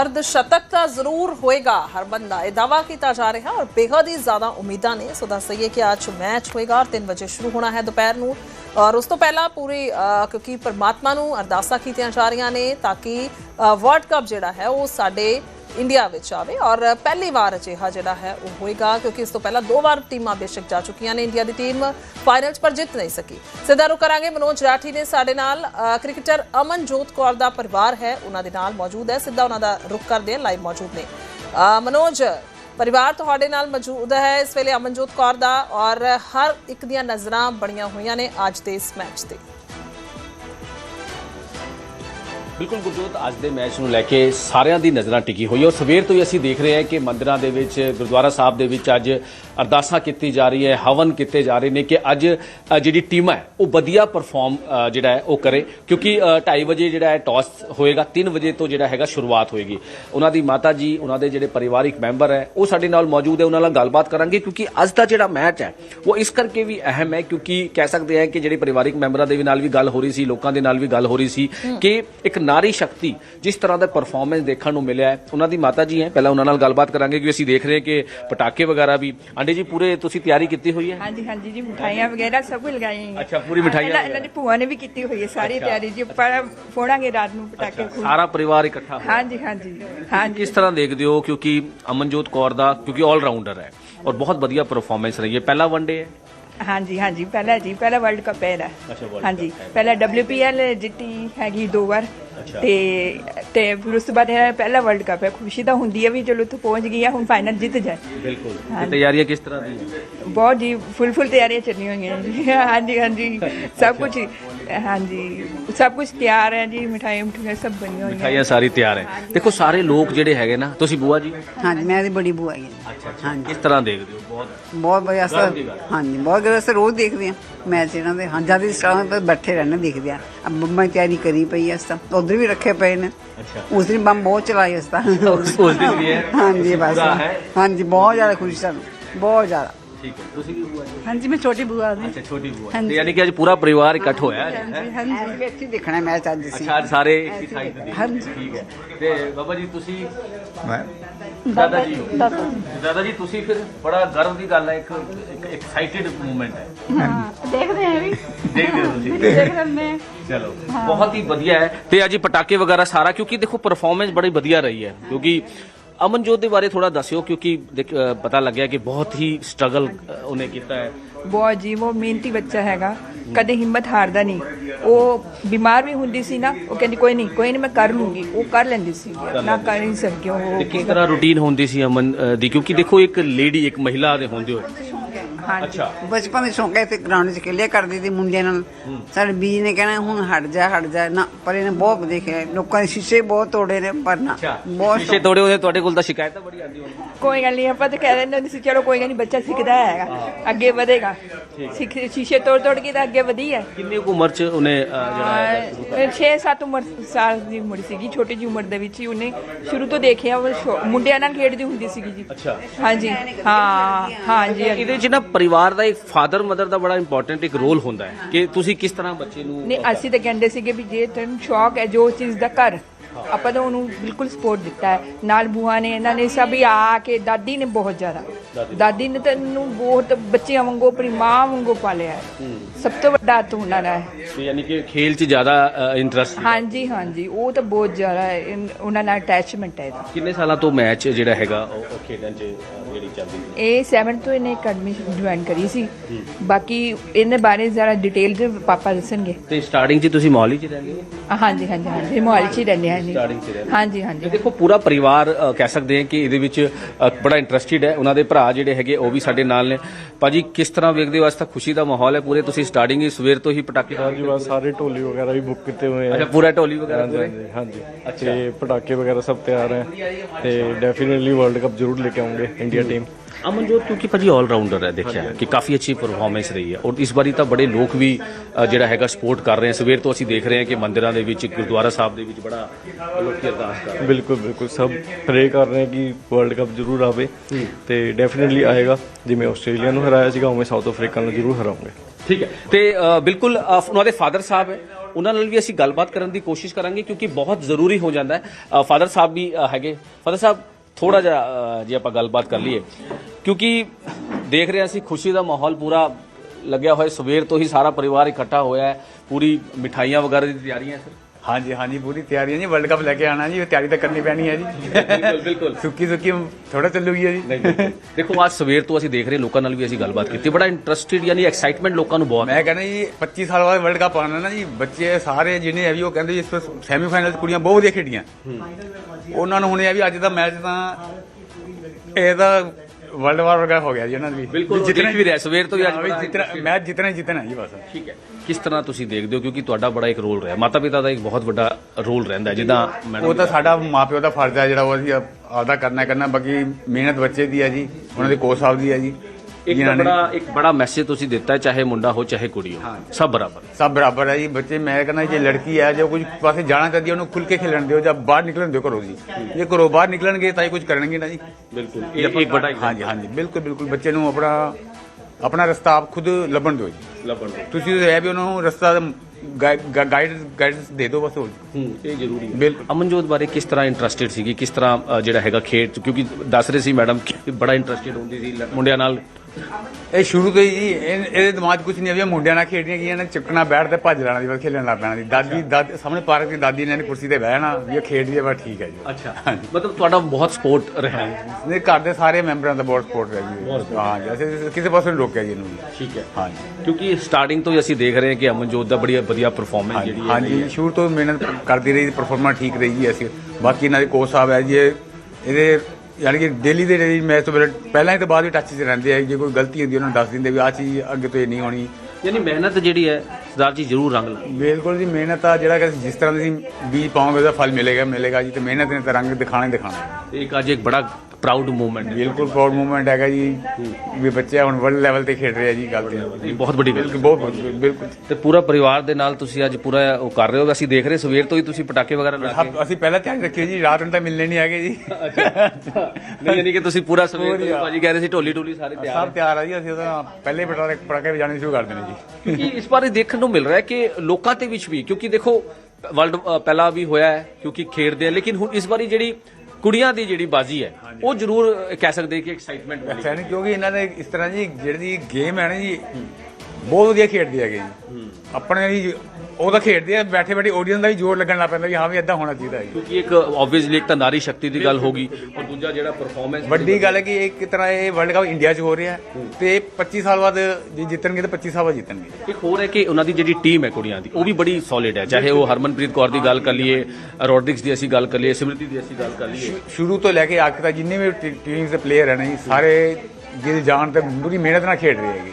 ਅਰਧ ਸ਼ਤਕ ਤਾਂ ਜ਼ਰੂਰ ਹੋਏਗਾ ਹਰਮਨ ਦਾ ਇਹ ਦਾਵਾ ਕੀਤਾ ਜਾ ਰਿਹਾ ਔਰ ਬੇਹੱਦ ਹੀ ਜ਼ਿਆਦਾ ਉਮੀਦਾਂ ਨੇ। ਸੋ ਦੱਸ ਦਈਏ ਕਿ ਅੱਜ ਮੈਚ ਹੋਏਗਾ ਔਰ 3 ਵਜੇ ਸ਼ੁਰੂ ਹੋਣਾ ਹੈ ਦੁਪਹਿਰ ਨੂੰ। ਔਰ ਉਸ ਤੋਂ ਪਹਿਲਾਂ ਪੂਰੀ ਅ, ਕਿਉਂਕਿ ਪਰਮਾਤਮਾ ਨੂੰ ਅਰਦਾਸਾਂ ਕੀਤੀਆਂ ਜਾ ਰਹੀਆਂ ਨੇ ਤਾਂ ਕਿ ਵਰਲਡ ਕੱਪ ਜਿਹੜਾ ਹੈ ਉਹ ਸਾਡੇ ਇੰਡੀਆ ਵਿੱਚ ਆਵੇ ਔਰ ਪਹਿਲੀ ਵਾਰ ਅਜਿਹਾ ਜਿਹੜਾ ਹੈ ਉਹ ਹੋਏਗਾ, ਕਿਉਂਕਿ ਇਸ ਤੋਂ ਪਹਿਲਾਂ ਦੋ ਵਾਰ ਟੀਮਾਂ ਬੇਸ਼ੱਕ ਜਾ ਚੁੱਕੀਆਂ ਨੇ। ਇੰਡੀਆ ਦੀ ਟੀਮ ਫਾਈਨਲ 'ਚ ਪਰ ਜਿੱਤ ਨਹੀਂ ਸਕੀ। ਸਿੱਧਾ ਰੁਕ ਕਰਾਂਗੇ। ਮਨੋਜ ਰਾਠੀ ਨੇ ਸਾਡੇ ਨਾਲ ਕ੍ਰਿਕਟਰ ਅਮਨਜੋਤ ਕੌਰ ਦਾ ਪਰਿਵਾਰ ਹੈ। ਉਹਨਾਂ ਦੇ ਨਾਲ ਮੌਜੂਦ ਹੈ। ਸਿੱਧਾ ਉਹਨਾਂ ਦਾ ਰੁਕ ਕਰਦੇ ਹਾਂ ਲਾਈਵ ਮੌਜੂਦ ਨੇ। ਮਨੋਜ, ਪਰਿਵਾਰ ਤੁਹਾਡੇ ਨਾਲ ਮੌਜੂਦ ਹੈ। ਇਸ ਵੇਲੇ ਅਮਨਜੋਤ ਕੌਰ ਦਾ ਔਰ ਹਰ ਇੱਕ ਦੀਆਂ ਨਜ਼ਰਾਂ ਬਣੀਆਂ ਹੋਈਆਂ ਨੇ ਅੱਜ ਦੇ ਇਸ ਮੈਚ ਤੇ। ਬਿਲਕੁਲ ਗੁਰਜੋਤ ਅੱਜ ਦੇ ਮੈਚ ਨੂੰ ਲੈ ਕੇ ਸਾਰਿਆਂ ਦੀ ਨਜ਼ਰਾਂ ਟਿਕੀ ਹੋਈ ਹੈ ਔਰ ਸਵੇਰ ਤੋਂ ਹੀ ਅਸੀਂ ਦੇਖ ਰਹੇ ਹਾਂ ਕਿ ਮੰਦਿਰਾਂ ਦੇ ਵਿੱਚ ਗੁਰਦੁਆਰਾ ਸਾਹਿਬ ਦੇ ਵਿੱਚ ਅੱਜ ਅਰਦਾਸਾਂ ਕੀਤੀ ਜਾ ਰਹੀ ਹੈ ਹਵਨ ਕੀਤੇ ਜਾ ਰਹੇ ਨੇ ਕਿ ਅੱਜ ਅ, ਜਿਹੜੀ ਟੀਮ ਹੈ ਉਹ ਵਧੀਆ ਪਰਫਾਰਮ ਜਿਹੜਾ ਹੈ ਉਹ ਕਰੇ। ਕਿਉਂਕਿ 2:30 ਵਜੇ ਜਿਹੜਾ ਹੈ ਟਾਸ ਹੋਏਗਾ 3 ਵਜੇ ਤੋਂ ਜਿਹੜਾ ਹੈਗਾ ਸ਼ੁਰੂਆਤ ਹੋਏਗੀ। ਉਹਨਾਂ ਦੀ ਮਾਤਾ ਜੀ ਉਹਨਾਂ ਦੇ ਜਿਹੜੇ ਪਰਿਵਾਰਿਕ ਮੈਂਬਰ ਹੈ ਉਹ ਸਾਡੇ ਨਾਲ ਮੌਜੂਦ ਹੈ ਉਹਨਾਂ ਨਾਲ ਗੱਲਬਾਤ ਕਰਾਂਗੇ ਕਿਉਂਕਿ ਅੱਜ ਦਾ ਜਿਹੜਾ ਮੈਚ ਹੈ ਉਹ ਇਸ ਕਰਕੇ ਵੀ ਅਹਿਮ ਹੈ ਕਿਉਂਕਿ ਕਹਿ ਸਕਦੇ ਹਾਂ ਕਿ ਜਿਹੜੇ ਪਰਿਵਾਰਿਕ ਮੈਂਬਰਾਂ ਦੇ ਵੀ ਨਾਲ ਵੀ ਗੱਲ ਹੋ ਰਹੀ ਸੀ ਲੋਕਾਂ ਦੇ ਨਾਲ ਵੀ ਗੱਲ ਹੋ ਰਹੀ ਸੀ ਕਿ ਇੱਕ ਨਾਰੀ ਸ਼ਕਤੀ ਜਿਸ ਤਰ੍ਹਾਂ ਦਾ ਪਰਫਾਰਮੈਂਸ ਦੇਖਣ ਨੂੰ ਮਿਲਿਆ ਹੈ ਉਹਨਾਂ ਦੀ ਮਾਤਾ ਜੀ ਹੈ। ਪਹਿਲਾਂ ਉਹਨਾਂ ਨਾਲ ਗੱਲਬਾਤ ਕਰਾਂਗੇ ਕਿ ਅਸੀਂ ਦੇਖ ਰਹੇ ਹਾਂ ਕਿ ਪਟਾਕੇ ਵਗੈਰਾ ਵੀ ਆਂਟੀ ਜੀ ਪੂਰੇ ਤੁਸੀਂ ਤਿਆਰੀ ਕੀਤੀ ਹੋਈ ਹੈ? ਹਾਂਜੀ ਹਾਂਜੀ ਜੀ ਮਿਠਾਈਆਂ ਵਗੈਰਾ ਸਭ ਕੁਝ ਲਗਾਈਆਂ ਅੱਛਾ, ਪੂਰੀ ਮਿਠਾਈਆਂ ਇਹਨਾਂ- ਦੀ ਭੂਆ ਨੇ ਵੀ ਕੀਤੀ ਹੋਈ ਹੈ ਸਾਰੀ ਤਿਆਰੀ ਜੀ ਪਰ ਫੋੜਾਂਗੇ ਰਾਤ ਨੂੰ ਪਟਾਕੇ ਖੂਬ ਸਾਰਾ ਪਰਿਵਾਰ ਇਕੱਠਾ। ਹਾਂਜੀ ਹਾਂਜੀ ਹਾਂਜੀ। ਕਿਸ ਤਰ੍ਹਾਂ ਦੇਖਦੇ ਹੋ? ਕਿਉਂਕਿ ਅਮਨਜੋਤ ਕੌਰ ਦਾ ਕਿਉਂਕਿ 올 ਰਾਊਂਡਰ ਹੈ ਔਰ ਬਹੁਤ ਵਧੀਆ ਪਰਫਾਰਮੈਂਸ ਰਹੀ ਹੈ। ਪਹਿਲਾ ਵਨਡੇ ਹੈ? ਹਾਂਜੀ ਹਾਂਜੀ ਪਹਿਲਾ ਜੀ ਪਹਿਲਾ ਵਰਲਡ ਕੱਪ ਹੈ ਇਹਦਾ। ਹਾਂਜੀ ਪਹਿਲਾ WPL ਜਿੱਤੀ ਹੈਗੀ ਦੋ ਵਾਰ। ਤੇ ਤੇ ਫਿਰ ਉਸ ਤੋਂ ਬਾਅਦ ਇਹ ਪਹਿਲਾ ਵਰਲਡ ਕੱਪ ਹੈ ਖੁਸ਼ੀ ਤਾਂ ਹੁੰਦੀ ਹੈ ਵੀ ਚਲੋ ਤੂੰ ਪਹੁੰਚ ਗਈ ਹੈ ਹੁਣ ਫਾਈਨਲ ਜਿੱਤ ਜਾਏ ਬਿਲਕੁਲ। ਤੇ ਤਿਆਰੀਆਂ ਕਿਸ ਤਰ੍ਹਾਂ ਦੀ ਬਹੁਤ ਜੀ ਫੁੱਲ ਫੁੱਲ ਤਿਆਰੀਆਂ ਚੱਲੀਆਂ ਹੋਈਆਂ ਜੀ। ਹਾਂਜੀ ਹਾਂਜੀ। ਸਭ ਕੁਝ ਹਾਂਜੀ। ਸਭ ਕੁਝ ਤਿਆਰ ਹੈ ਜੀ ਮਿਠਾਈਆਂ ਮਿਠਾਈਆਂ ਸਭ ਬਣੀਆਂ ਹੋਈਆਂ। ਮਿਠਾਈਆਂ ਸਾਰੀ ਤਿਆਰ ਹੈ। ਦੇਖੋ ਸਾਰੇ ਲੋਕ ਜਿਹੜੇ ਹੈਗੇ ਨਾ ਤੁਸੀਂ ਬੂਆ ਜੀ? ਹਾਂਜੀ ਮੈਂ ਤੇ ਬੜੀ ਬੁਆ ਹੀ ਹਾਂ ਹਾਂਜੀ। ਕਿਸ ਤਰ੍ਹਾਂ ਦੇਖਦੇ ਹੋ? ਬਹੁਤ ਬਹੁਤ ਵਧੀਆ ਸਰ। ਹਾਂਜੀ ਬਹੁਤ ਗਰਵ ਸਰ ਰੋਜ਼ ਦੇਖਦੇ ਆ ਮੈਚ ਇਹਨਾਂ ਦੇ ਹਾਂ ਜਦ ਇਸ ਤਰ੍ਹਾਂ ਤੇ ਬੈਠੇ ਰਹਿਣਾ ਦੇਖਦੇ ਆ ਦੀ ਤਿਆਰੀ ਕਰੀ ਪਈ ਐ ਤਾਂ ਉਧਰ ਵੀ ਰੱਖੇ ਪਏ ਨੇ। ਅੱਛਾ। ਉਸ ਦਿਨ ਬੰਬ ਬਹੁਤ ਚਲਾਏ ਉਸ ਤਾਂ। ਉਸ ਦਿਨ ਵੀ ਹੈ। ਹਾਂਜੀ ਬਸ। ਪੂਰਾ ਹੈ। ਹਾਂਜੀ ਬਹੁਤ ਜ਼ਿਆਦਾ ਖੁਸ਼ੀ ਸਾਨੂੰ। ਬਹੁਤ ਜ਼ਿਆਦਾ। ਠੀਕ ਹੈ। ਤੁਸੀਂ ਵੀ ਬੂਆ ਜੀ? ਹਾਂਜੀ ਮੈਂ ਛੋਟੀ ਬੁਆ ਦੀ ਅੱਛਾ ਛੋਟੀ ਬੂਆ। ਤੇ ਯਾਨੀ ਕਿ ਅੱਜ ਪੂਰਾ ਪਰਿਵਾਰ ਇਕੱਠ ਹੋਇਆ ਹੈ। ਹੈਂ? ਹਾਂਜੀ। ਵੀ ਇੱਥੇ ਦੇਖਣਾ ਮੈਚ ਅੱਜ ਅਸੀਂ। ਅੱਛਾ ਅੱਜ ਸਾਰੇ ਇੱਕ ਹੀ ਸਾਈਡ ਤੇ ਹਾਂਜੀ। ਠੀਕ ਹੈ। ਤੇ ਬਾਬਾ ਜੀ ਤੁਸੀਂ ਦਾਦਾ ਜੀ। ਦਾਦਾ ਜੀ ਤੁਸੀਂ ਫਿਰ ਬੜਾ ਗਰਵ ਦੀ ਗੱਲ ਹੈ ਇੱਕ ਇੱਕ ਐਕਸਾਈਟਿਡ ਮੂਮੈਂਟ ਹੈ। ਦੇਖਦੇ ਆ ਵੀ। ਦੇਖਦੇ ਹੋ ਤੁਸੀਂ। ਦੇਖ ਰਹੇ ਚਲੋ ਬਹੁਤ ਹੀ ਵਧੀਆ ਹੈ। ਤੇ ਅੱਜ ਇਹ ਪਟਾਕੇ ਵਗੈਰਾ ਸਾਰਾ ਕਿਉਂਕਿ ਦੇਖੋ ਪਰਫਾਰਮੈਂਸ ਬੜੀ ਵਧੀਆ ਰਹੀ ਹੈ। ਕਿਉਂਕਿ ਅਮਨਜੋਤ ਦੇ ਬਾਰੇ ਥੋੜਾ ਦੱਸਿਓ ਕਿਉਂਕਿ ਦੇਖ- ਅ, ਪਤਾ ਲੱਗਿਆ ਕਿ ਬਹੁਤ ਹੀ ਸਟਰਗਲ ਉਹਨੇ ਕੀਤਾ ਹੈ। ਬਹੁਤ ਜੀ ਉਹ ਮਿਹਨਤੀ ਬੱਚਾ ਹੈਗਾ ਕਦੇ ਹਿੰਮਤ ਹਾਰਦਾ ਨਹੀਂ। ਉਹ ਬਿਮਾਰ ਵੀ ਹੁੰਦੀ ਸੀ ਨਾ ਉਹ ਕਹਿੰਦੀ ਕੋਈ ਨਹੀਂ ਕੋਈ ਨਹੀਂ ਮੈਂ ਕਰ ਲੂੰਗੀ। ਉਹ ਕਰ ਲੈਂਦੀ ਸੀ ਨਾ ਕਰ ਨਹੀਂ ਸਕੀ ਤੇ ਉਹ ਕਿਸ ਤਰ੍ਹਾਂ ਰੂਟੀਨ ਹੁੰਦੀ ਸੀ ਅਮਨ ਅ, ਦੀ? ਕਿਉਂਕਿ ਦੇਖੋ ਇੱਕ ਲੇਡੀ ਇੱਕ ਮਹਿਲਾ ਦੇ ਹੁੰਦੇ ਹੋਏ ਹਾਂਜੀ। ਅੱਛਾ। ਬਚਪਨ ਦੇ ਸ਼ੌਂਕ ਹੈ ਤੇ ਗਰਾਊਂਡ 'ਚ ਖੇਲਿਆ ਕਰਦੀ ਸੀ ਮੁੰਡਿਆਂ ਨਾਲ। ਸਾਡੇ ਬੀਜੀ ਨੇ ਕਹਿਣਾ ਹੁਣ ਹਟ ਜਾ ਹਟ ਜਾ। ਨਾ ਪਰ ਇਹਨੇ ਬਹੁਤ ਵਧੀਆ ਖੇਲਿਆ। ਲੋਕਾਂ ਦੇ ਸ਼ੀਸ਼ੇ ਬਹੁਤ ਤੋੜੇ ਨੇ ਪਰ ਨਾ ਬਹੁਤ ਸ਼ੀਸ਼ੇ ਤੋੜੇ ਉਹਦੇ ਤੁਹਾਡੇ ਕੋਲ ਤਾਂ ਸ਼ਿਕਾਇਤਾਂ ਬੜੀ ਆਉਂਦੀ ਹੋਣੀ। ਕੋਈ ਗੱਲ ਨਹੀਂ ਆਪਾਂ ਤਾਂ ਕਹਿ ਦਿੰਦੇ ਹੁੰਦੇ ਸੀ ਚਲੋ ਕੋਈ ਗੱਲ ਨਹੀਂ ਬੱਚਾ ਸਿੱਖਦਾ ਹੈਗਾ ਅੱਗੇ ਵਧੇਗਾ। ਸਿੱਖ ਸ਼ੀਸ਼ੇ ਤੋੜ ਤੋੜ ਕੇ ਤਾਂ ਅੱਗੇ ਵਧੀ ਹੈ। ਕਿੰਨੀ ਕੁ ਉਮਰ 'ਚ ਉਹਨੇ ਜਿਹੜਾ 6-7 ਉਮਰ ਸਾਲ ਦੀ ਉਮਰ ਸੀਗੀ ਛੋਟੀ ਜੀ ਉਮਰ ਦੇ ਵਿੱਚ ਹੀ ਉਹਨੇ ਸ਼ੁਰੂ ਤੋਂ ਦੇਖਿਆ ਉਹ ਸ਼ੌ- ਮੁੰਡਿਆਂ ਨਾਲ ਖੇਡਦੀ ਹੁੰਦੀ ਸੀਗੀ ਜੀ। ਅੱਛਾ। ਹਾਂਜੀ ਹਾਂ ਹਾਂਜੀ ਇਹਦੇ ਵਿੱਚ ਨਾ ਪਰਿਵਾਰ ਦਾ ਇੱਕ ਫਾਦਰ ਮਦਰ ਦਾ ਬੜਾ ਇੰਪੋਰਟੈਂਟ ਇੱਕ ਰੋਲ ਹੁੰਦਾ ਹੈ ਕਿ ਤੁਸੀਂ ਕਿਸ ਤਰ੍ਹਾਂ ਬੱਚੇ ਨੂੰ ਨਹੀਂ ਅਸੀਂ ਤਾਂ ਕਹਿੰਦੇ ਸੀਗੇ ਵੀ ਜੇ ਤੈਨੂੰ ਸ਼ੌਕ ਹੈ ਜੋ ਚੀਜ਼ ਦਾ ਕਰ ਆਪਾਂ ਤਾਂ ਉਹਨੂੰ ਬਿਲਕੁਲ ਸਪੋਰਟ ਦਿੱਤਾ ਹੈ। ਨਾਲ ਬੂਆ ਨੇ ਇਹਨਾਂ ਨੇ ਸਭ ਹੀ ਆ ਕੇ ਦਾਦੀ ਨੇ ਬਹੁਤ ਜ਼ਿਆਦਾ। ਦਾਦੀ ਨੇ। ਤੈਨੂੰ ਬਹੁਤ ਬੱਚਿਆਂ ਵਾਂਗੂ ਆਪਣੀ ਮਾਂ ਵਾਂਗੂ ਪਾਲਿਆ ਹੈ। ਸਭ ਤੋਂ ਵੱਡਾ ਹੱਥ ਉਹਨਾਂ ਦਾ ਹੈ। ਤੇ ਯਾਨੀ ਕਿ ਖੇਲ 'ਚ ਜ਼ਿਆਦਾ ਇੰਟਰਸਟ ਹਾਂਜੀ ਹਾਂਜੀ। ਉਹ ਤਾਂ ਬਹੁਤ ਜ਼ਿਆਦਾ ਉਹਨਾਂ ਨਾਲ ਅਟੈਚਮੈਂਟ ਹੈ ਇਹਦਾ। ਕਿੰਨੇ ਸਾਲਾਂ ਤੋਂ ਮੈਚ ਜਿਹੜਾ ਹੈਗਾ ਉਹ ਖੇਡਣ 'ਚ ਜਿਹੜੀ ਚੱਲਦੀ ਇਹ 7 ਤੋਂ ਇਹਨੇ ਅਕੈਡਮੀ ਜੁਆਇਨ ਕਰੀ ਸੀ। ਬਾਕੀ ਇਹਨੇ ਬਾਰੇ ਜ਼ਰਾ ਡਿਟੇਲ ਚ ਪਾਪਾ ਦੱਸਣਗੇ। ਤੇ ਸਟਾਰਟਿੰਗ 'ਚ ਤੁਸੀਂ ਮੌਲੀ 'ਚ ਰਹਿੰਦੇ ਹੋ? ਹਾਂਜੀ ਹਾਂਜੀ ਹਾਂਜੀ। ਮੋਹਾਲੀ ਚ ਹੀ ਰਹਿੰਦੇ ਹਾਂ ਜੀ। 'ਚ ਰਹਿੰਦੇ। ਹਾਂਜੀ ਤੇ ਹਾਂਜੀ ਦੇਖੋ ਪੂਰਾ ਪਰਿਵਾਰ ਅ, ਕਹਿ ਸਕਦੇ ਹਾਂ ਕਿ ਇਹਦੇ ਵਿੱਚ ਅ, ਬੜਾ ਇੰਟਰਸਟਿਡ ਹੈ। ਉਹਨਾਂ ਦੇ ਭਰਾ ਜਿਹੜੇ ਹੈਗੇ ਉਹ ਵੀ ਸਾਡੇ ਨਾਲ ਨੇ। ਭਾਜੀ ਕਿਸ ਤਰ੍ਹਾਂ ਵੇਖਦੇ ਹੋ? ਅੱਜ ਤਾਂ ਖੁਸ਼ੀ ਦਾ ਮਾਹੌਲ ਹੈ ਪੂਰੇ। ਤੁਸੀਂ ਸਟਾਰਟਿੰਗ ਹੀ ਸਵੇਰ ਤੋਂ ਹੀ ਪਟਾਕੇ ਹਾਂਜੀ ਬਸ ਸਾਰੇ ਢੋਲੀ ਵਗੈਰਾ ਵੀ ਬੁੱਕ ਕੀਤੇ ਹੋਏ ਆ। ਅੱਛਾ ਪੂਰਾ ਢੋਲੀ ਵਗੈਰਾ ਹਾਂਜੀ ਪੂਰੇ? ਹਾਂਜੀ ਹਾਂਜੀ। ਤੇ ਪਟਾਕੇ ਵਗੈਰਾ ਸਭ ਤਿਆਰ ਹੈ। ਤੇ ਡੈਫੀਨਿਟਲੀ ਵਰਲਡ ਕੱਪ ਜ਼ਰੂਰ ਲੈ ਕੇ ਆਉਂਗੇ ਇੰਡੀਆ ਟੀਮ ਅਮਨਜੋਤ ਕਿਉਂਕਿ ਭਾਜੀ 올 ਰਾਊਂਡਰ ਹੈ ਦੇਖਿਆ ਕਿ ਕਾਫੀ ਅੱਛੀ ਪਰਫਾਰਮੈਂਸ ਰਹੀ ਹੈ। ਔਰ ਇਸ ਵਾਰੀ ਤਾਂ ਬੜੇ ਲੋਕ ਵੀ ਜਿਹੜਾ ਹੈਗਾ ਸਪੋਰਟ ਕਰ ਰਹੇ ਹਨ ਸਵੇਰ ਤੋਂ ਅਸੀਂ ਦੇਖ ਰਹੇ ਹਾਂ ਕਿ ਮੰਦਿਰਾਂ ਦੇ ਵਿੱਚ ਗੁਰਦੁਆਰਾ ਸਾਹਿਬ ਦੇ ਵਿੱਚ ਬੜਾ ਲੋਕੀ ਅਰਦਾਸ ਕਰ ਰਹੇ ਬਿਲਕੁਲ ਬਿਲਕੁਲ। ਸਭ ਪ੍ਰੇ ਕਰ ਰਹੇ ਕਿ ਵਰਲਡ ਕੱਪ ਜ਼ਰੂਰ ਆਵੇ ਤੇ ਡੈਫੀਨਿਟਲੀ ਆਏਗਾ। ਜਿਵੇਂ ਆਸਟ੍ਰੇਲੀਆ ਨੂੰ ਹਰਾਇਆ ਸੀਗਾ ਉਵੇਂ ਸਾਊਥ ਅਫਰੀਕਾ ਨੂੰ ਜ਼ਰੂਰ ਹਰਾਉਂਗੇ। ਠੀਕ ਹੈ। ਤੇ ਬਿਲਕੁਲ ਉਹਨਾਂ ਦੇ ਫਾਦਰ ਸਾਹਿਬ ਹੈ। ਉਹਨਾਂ ਨਾਲ ਵੀ ਅਸੀਂ ਗੱਲਬਾਤ ਕਰਨ ਦੀ ਕੋਸ਼ਿਸ਼ ਕਰਾਂਗੇ ਕਿਉਂਕਿ ਬਹੁਤ ਜ਼ਰੂਰੀ ਹੋ ਜਾਂਦਾ ਹੈ। ਫਾਦਰ ਸਾਹਿਬ ਵੀ ਹੈਗੇ। ਫਾਦਰ ਸਾਹਿਬ ਥੋੜਾ ਜਿਹਾ ਜੇ ਆਪਾਂ ਗੱਲਬਾਤ ਕਰ ਲਈਏ। ਕਿਉਂਕਿ ਦੇਖ ਰਹੇ ਹਾਂ ਅਸੀਂ ਖੁਸ਼ੀ ਦਾ ਮਾਹੌਲ ਪੂਰਾ ਲੱਗਿਆ ਹੋਇਆ। ਸਵੇਰ ਤੋਂ ਹੀ ਸਾਰਾ ਪਰਿਵਾਰ ਇਕੱਠਾ ਹੋਇਆ ਹੈ। ਪੂਰੀ ਮਿਠਾਈਆਂ ਵਗੈਰਾ ਦੀ ਤਿਆਰੀਆਂ ਸਰ। ਹਾਂਜੀ ਹਾਂਜੀ ਪੂਰੀ ਤਿਆਰੀ ਹੈ ਜੀ ਵਰਲਡ ਕੱਪ ਲੈ ਕੇ ਆਣਾ ਜੀ ਤਿਆਰੀ ਤਾਂ ਕਰਨੀ ਪੈਣੀ ਹੈ ਜੀ। ਬਿਲਕੁਲ ਬਿਲਕੁਲ। ਸੁੱਕੀ ਸੁੱਕੀ ਥੋੜਾ ਚੱਲੂਗੀ ਹੈ ਜੀ। ਦੇਖੋ ਅੱਜ ਸਵੇਰ ਤੋਂ ਅਸੀਂ ਦੇਖ ਰਹੇ ਲੋਕਾਂ ਨਾਲ ਵੀ ਅਸੀਂ ਗੱਲਬਾਤ ਕੀਤੀ। ਬੜਾ ਇੰਟਰਸਟਿਡ ਯਾਨੀ ਐਕਸਾਈਟਮੈਂਟ ਲੋਕਾਂ ਨੂੰ ਬਹੁਤ। ਮੈਂ ਕਹਿੰਦਾ ਜੀ 25 ਸਾਲ ਬਾਅਦ ਵਰਲਡ ਕੱਪ ਆਣਾ ਨਾ ਜੀ ਬੱਚੇ ਸਾਰੇ ਜਿਹਨੇ ਹੈ ਵੀ ਉਹ ਕਹਿੰਦੇ ਜੀ ਇਸ ਸੈਮੀਫਾਈਨਲ ਕੁੜੀਆਂ ਬਹੁਤ ਵਧੀਆ ਖੇਡੀਆਂ। ਉਹਨਾਂ ਨੂੰ ਹੁਣ ਇਹ ਵੀ ਅੱਜ ਦਾ ਮੈਚ ਤਾਂ ਇਹਦਾ ਵਰਲਡ ਵਾਰ ਵਰਗਾ ਹੋ ਗਿਆ ਜੀ ਉਹਨਾਂ ਦੀ। ਬਿਲਕੁਲ, ਦੇਖ ਵੀ ਰਿਹਾ, ਸਵੇਰ ਤੋਂ ਹੀ ਅੱਜ ਬੜਾ ਜਿੱਤਣਾ ਮੈਚ ਜਿੱਤਣਾ ਹੀ ਜਿੱਤਣਾ ਜੀ ਬਸ। ਠੀਕ ਹੈ। ਕਿਸ ਤਰ੍ਹਾਂ ਤੁਸੀਂ ਦੇਖਦੇ ਹੋ? ਕਿਉਂਕਿ ਤੁਹਾਡਾ ਬੜਾ ਇੱਕ ਰੋਲ ਰਿਹਾ। ਮਾਤਾ ਪਿਤਾ ਦਾ ਇੱਕ ਬਹੁਤ ਵੱਡਾ ਰੋਲ ਰਹਿੰਦਾ ਜਿੱਦਾਂ ਉਹ ਤਾਂ ਸਾਡਾ ਮਾਪਿਓ ਦਾ ਫਰਜ਼ ਹੈ ਜਿਹੜਾ ਉਹ ਅਸੀਂ ਆਪਦਾ ਕਰਨਾ ਕਰਨਾ ਬਾਕੀ ਮਿਹਨਤ ਬੱਚੇ ਦੀ ਹੈ ਜੀ ਉਹਨਾਂ ਦੇ ਕੋਚ ਸਾਹਿਬ ਦੀ ਹੈ ਜੀ। ਇੱਕ ਜਿਨ੍ਹਾਂ ਨੇ- ਬੜਾ ਇੱਕ ਬੜਾ ਮੈਸੇਜ ਤੁਸੀਂ ਦਿੱਤਾ ਹੈ ਚਾਹੇ ਮੁੰਡਾ ਹੋ ਚਾਹੇ ਕੁੜੀ ਹੋ। ਸਭ ਬਰਾਬਰ। ਸਭ ਬਰਾਬਰ ਹੈ ਜੀ। ਬੱਚੇ ਮੈਂ ਕਹਿੰਦਾ ਜੇ ਲੜਕੀ ਹੈ ਜੋ ਕੁਝ ਪਾਸੇ ਜਾਣਾ ਚਾਹਦੀ ਹੈ ਉਹਨੂੰ ਖੁੱਲ ਕੇ ਖੇਲਣ ਦਿਓ ਜਾਂ ਬਾਹਰ ਨਿਕਲਣ ਦਿਓ ਘਰੋਂ ਜੀ। ਜੇ ਘਰੋਂ ਬਾਹਰ ਨਿਕਲਣਗੇ ਤਾਂ ਹੀ ਕੁਝ ਕਰਨਗੇ ਨਾ ਜੀ। ਬਿਲਕੁਲ। ਇਹ ਇੱਕ ਬੜਾ ਹਾਂਜੀ ਹਾਂਜੀ ਬਿਲਕੁਲ ਬਿਲਕੁਲ। ਬੱਚੇ ਨੂੰ ਆਪਣਾ ਆਪਣਾ ਰਸਤਾ ਆਪ ਖੁਦ ਲੱਭਣ ਦਿਓ ਜੀ। ਲੱਭਣ ਦਿਓ। ਤੁਸੀਂ ਇਹ ਵੀ ਉਹਨਾਂ ਨੂੰ ਰਸਤਾ ਗਾਈਡ ਗਾਈਡੈਂਸ ਦੇ ਦਿਓ ਬਸ ਹੋਰ ਹੂੰ ਇਹ ਜ਼ਰੂਰੀ ਹੈ। ਬਿਲਕੁਲ। ਅਮਨਜੋਤ ਬਾਰੇ ਕਿਸ ਤਰ੍ਹਾਂ ਇੰਟਰਸਟਿਡ ਸੀਗੀ? ਕਿਸ ਤਰ੍ਹਾਂ ਅ, ਜਿਹੜਾ ਹੈਗਾ ਖੇਡ 'ਚ? ਕਿਉਂਕਿ ਦੱਸ ਰਹੇ ਸੀ ਮੈਡਮ ਕਿ ਬੜਾ ਇੰਟਰਸਟਿਡ ਹੁੰਦੀ ਸੀ। ਲ- ਮੁੰਡਿਆਂ ਨਾਲ ਇਹ ਸ਼ੁਰੂ ਤੋਂ ਹੀ ਜੀ ਇਹ- ਇਹਦੇ ਦਿਮਾਗ 'ਚ ਕੁਝ ਨਹੀਂ ਆਇਆ ਮੁੰਡਿਆਂ ਨਾਲ ਖੇਡਣੀਆਂ ਕੀ ਇਹਨਾਂ ਚੁੱਕਣਾ ਬੈਠ ਤੇ ਭੱਜ ਲੈਣਾ ਦੀ ਬਸ ਖੇਲਣ ਲੱਗ ਪੈਣਾ ਦੀ ਦਾਦੀ ਦਾਦੀ ਸਾਹਮਣੇ ਪਾਰਕ ਦੀ ਦਾਦੀ ਨੇ ਇਹਨੇ ਕੁਰਸੀ ਤੇ ਬਹਿਣਾ ਵੀ ਇਹ ਖੇਡਦੀ ਹੈ ਬਸ ਠੀਕ ਹੈ ਜੀ। ਅੱਛਾ। ਮਤਲਬ ਤੁਹਾਡਾ ਬਹੁਤ ਸਪੋਰਟ ਰਿਹਾ ਹੈ। ਨੇ ਘਰ ਦੇ ਸਾਰੇ ਮੈਂਬਰਾਂ ਦਾ ਬਹੁਤ ਸਪੋਰਟ ਹੈ ਜੀ। ਹਾਂ ਜੀ ਅਸੀਂ ਕਿਸੇ ਪਾਸੇ ਨਹੀਂ ਰੋਕਿਆ ਜੀ ਇਹਨੂੰ ਜੀ ਠੀਕ ਹੈ। ਹਾਂ ਜੀ। ਕਿਉਂਕਿ ਸਟਾਰਟਿੰਗ ਤੋਂ ਹੀ ਅਸੀਂ ਦੇਖ ਰਹੇ ਹਾਂ ਕਿ ਅਮਨਜੋਤ ਦਾ ਬੜੀ ਵਧੀਆ ਪਰਫਾਰਮੈਂਸ ਜਿਹੜੀ ਹੈ ਹਾਂਜੀ ਸ਼ੁਰੂ ਤੋਂ ਮਿਹਨਤ ਕਰਦੀ ਰਹੀ ਪਰਫਾਰਮੈਂਸ ਠੀਕ ਰਹੀ ਜੀ ਅਸੀਂ। ਬਾਕੀ ਇਹਨਾਂ ਦੇ ਕੋਚ ਸਾਹਿਬ ਹੈ ਜੀ ਇਹ- ਇਹਦੇ ਯਾਨੀ ਕਿ ਡੇਲੀ ਦੇ ਜਿਹੜੀ ਮੈਚ ਤੋਂ ਪਹਿਲਾਂ ਪਹਿਲਾਂ ਹੀ ਤੇ ਬਾਅਦ ਵੀ ਟੱਚ 'ਚ ਰਹਿੰਦੇ ਆ ਜੇ ਕੋਈ ਗਲਤੀ ਹੁੰਦੀ ਉਹਨਾਂ ਨੂੰ ਦੱਸ ਦਿੰਦੇ ਵੀ ਆਹ ਚੀਜ਼ ਅੱਗੇ ਤੋਂ ਇਹ ਨਹੀਂ ਹੋਣੀ। ਯਾਨੀ ਮਿਹਨਤ ਜਿਹੜੀ ਹੈ ਸਰਦਾਰ ਜੀ ਜ਼ਰੂਰ ਰੰਗ ਲਾਈ ਬਿਲਕੁਲ ਜੀ ਮਿਹਨਤ ਆ ਜਿਹੜਾ ਕਿ ਜਿਸ ਤਰ੍ਹਾਂ ਤੁਸੀਂ ਬੀਜ ਪਾਓਗੇ ਉਹਦਾ ਫਲ ਮਿਲੇਗਾ ਮਿਲੇਗਾ ਜੀ ਤੇ ਮਿਹਨਤ ਨੇ ਤਾਂ ਰੰਗ ਦਿਖਾਣਾ ਹੀ ਦਿਖਾਣਾ ਇੱਕ ਅੱਜ ਇੱਕ ਬੜਾ ਪ੍ਰਾਊਡ ਮੂਵਮੈਂਟ ਬਿਲਕੁਲ ਪ੍ਰਾਊਡ ਮੂਵਮੈਂਟ ਹੈਗਾ ਜੀ। ਵੀ ਬੱਚੇ ਹੁਣ ਵਰਲਡ ਲੈਵਲ ਤੇ ਖੇਡ ਰਹੇ ਆ ਜੀ ਗੱਲ ਤੇ। ਬਹੁਤ ਵੱਡੀ ਗੱਲ ਬਹੁਤ ਬਿਲਕੁਲ। ਤੇ ਪੂਰਾ ਪਰਿਵਾਰ ਦੇ ਨਾਲ ਤੁਸੀਂ ਅੱਜ ਪੂਰਾ ਉਹ ਕਰ ਰਹੇ ਹੋ। ਅਸੀਂ ਦੇਖ ਰਹੇ ਸਵੇਰ ਤੋਂ ਹੀ ਤੁਸੀਂ ਪਟਾਕੇ ਵਗੈਰਾ ਲਾ ਕੇ। ਅਸੀਂ ਪਹਿਲਾਂ ਧਿਆਨ ਰੱਖਿਓ ਜੀ ਰਾਤ ਨੂੰ ਤਾਂ ਮਿਲਣੇ ਨਹੀਂ ਹੈਗੇ ਜੀ। ਨਹੀਂ ਯਾਨੀ ਕਿ ਤੁਸੀਂ ਪੂਰਾ ਸਵੇਰ ਤੋਂ ਭਾਜੀ ਕਹਿ ਰਹੇ ਸੀ ਢੋਲੀ ਢੋਲੀ ਸਾਰੇ ਤਿਆਰ ਸਭ ਤਿਆਰ ਆ ਜੀ ਅਸੀਂ ਉਹਦਾ ਪਹਿਲੇ ਪਟਾਕੇ ਪਟਾਕੇ ਵਜਾਣੇ ਸ਼ੁਰੂ ਕਰ ਦੇਣੇ ਜੀ। ਕਿਉਂਕਿ ਇਸ ਬਾਰੇ ਦੇਖਣ ਨੂੰ ਮਿਲ ਰਿਹਾ ਹੈ ਕਿ ਲੋਕਾਂ ਦੇ ਵਿੱਚ ਵੀ ਕਿਉਂਕਿ ਦੇਖੋ ਵਰਲਡ ਪਹਿਲਾਂ ਵੀ ਹੋਇਆ ਹੈ ਕਿਉਂਕਿ ਖੇਡਦੇ ਆ ਲੇਕਿਨ ਹੁਣ ਇਸ ਵਾਰੀ ਜਿਹੜੀ ਕੁੜੀਆਂ ਦੀ ਜਿਹੜੀ ਬਾਜ਼ੀ ਹੈ ਉਹ ਜ਼ਰੂਰ ਕਹਿ ਸਕਦੇ ਕਿ ਐਕਸਾਈਟਮੈਂਟ ਅੱਛਾ ਨਹੀਂ ਕਿਉਂਕਿ ਇਹਨਾਂ ਨੇ ਇਸ ਤਰ੍ਹਾਂ ਜੀ ਜਿਹੜੀ ਗੇਮ ਹੈ ਨਾ ਜੀ ਬਹੁਤ ਵਧੀਆ ਖੇਡਦੇ ਹੈਗੇ। ਜੀ ਆਪਣੇ ਜੀ ਉਹ ਤਾਂ ਖੇਡਦੇ ਆ ਬੈਠੇ ਬੈਠੇ ਆਡੀਅנס ਦਾ ਵੀ ਜ਼ੋਰ ਲੱਗਣ ਲੱਗ ਪੈਂਦਾ ਵੀ ਹਾਂ ਵੀ ਇਦਾਂ ਹੋਣਾ ਚਾਹੀਦਾ ਹੈ ਕਿਉਂਕਿ ਇੱਕ ਆਬਵੀਅਸਲੀ ਇੱਕ ਤਾਂ ਨਾਰੀ ਸ਼ਕਤੀ ਦੀ ਗੱਲ ਹੋਗੀ ਔਰ ਦੂਜਾ ਜਿਹੜਾ ਪਰਫਾਰਮੈਂਸ ਵੱਡੀ ਗੱਲ ਹੈ ਕਿ ਇੱਕ ਤਰ੍ਹਾਂ ਇਹ ਵਰਲਡ ਕੱਪ ਇੰਡੀਆ 'ਚ ਹੋ ਰਿਹਾ ਤੇ 25 ਸਾਲ ਬਾਅਦ ਜੇ ਜਿੱਤਣਗੇ ਤਾਂ 25 ਸਾਲ ਬਾਅਦ ਜਿੱਤਣਗੇ। ਇੱਕ ਹੋਰ ਹੈ ਕਿ ਉਹਨਾਂ ਦੀ ਜਿਹੜੀ ਟੀਮ ਹੈ ਕੁੜੀਆਂ ਦੀ ਉਹ ਵੀ ਬੜੀ ਸੋਲਿਡ ਹੈ। ਚਾਹੇ ਉਹ ਹਰਮਨਪ੍ਰੀਤ ਕੌਰ ਦੀ ਗੱਲ ਕਰ ਲਈਏ ਰੋਡਰਿਕਸ ਦੀ ਅਸੀਂ ਗੱਲ ਕਰ ਲਈਏ ਸਿਮਰਤੀ ਦੀ ਅਸੀਂ ਗੱਲ ਕਰ ਲਈਏ। ਸ਼ੁਰੂ ਤੋਂ ਲੈ ਕੇ ਆਖਰ ਤੱਕ ਜਿੰਨੇ ਵੀ ਟੀਮਸ ਦੇ ਪਲੇਅਰ ਹਨ ਸਾਰੇ ਜਿਹਦੇ ਜਾਣ ਤੇ ਪੂਰੀ ਮਿਹਨਤ ਨਾਲ ਖੇਡ ਰਹੇ ਹੈਗੇ।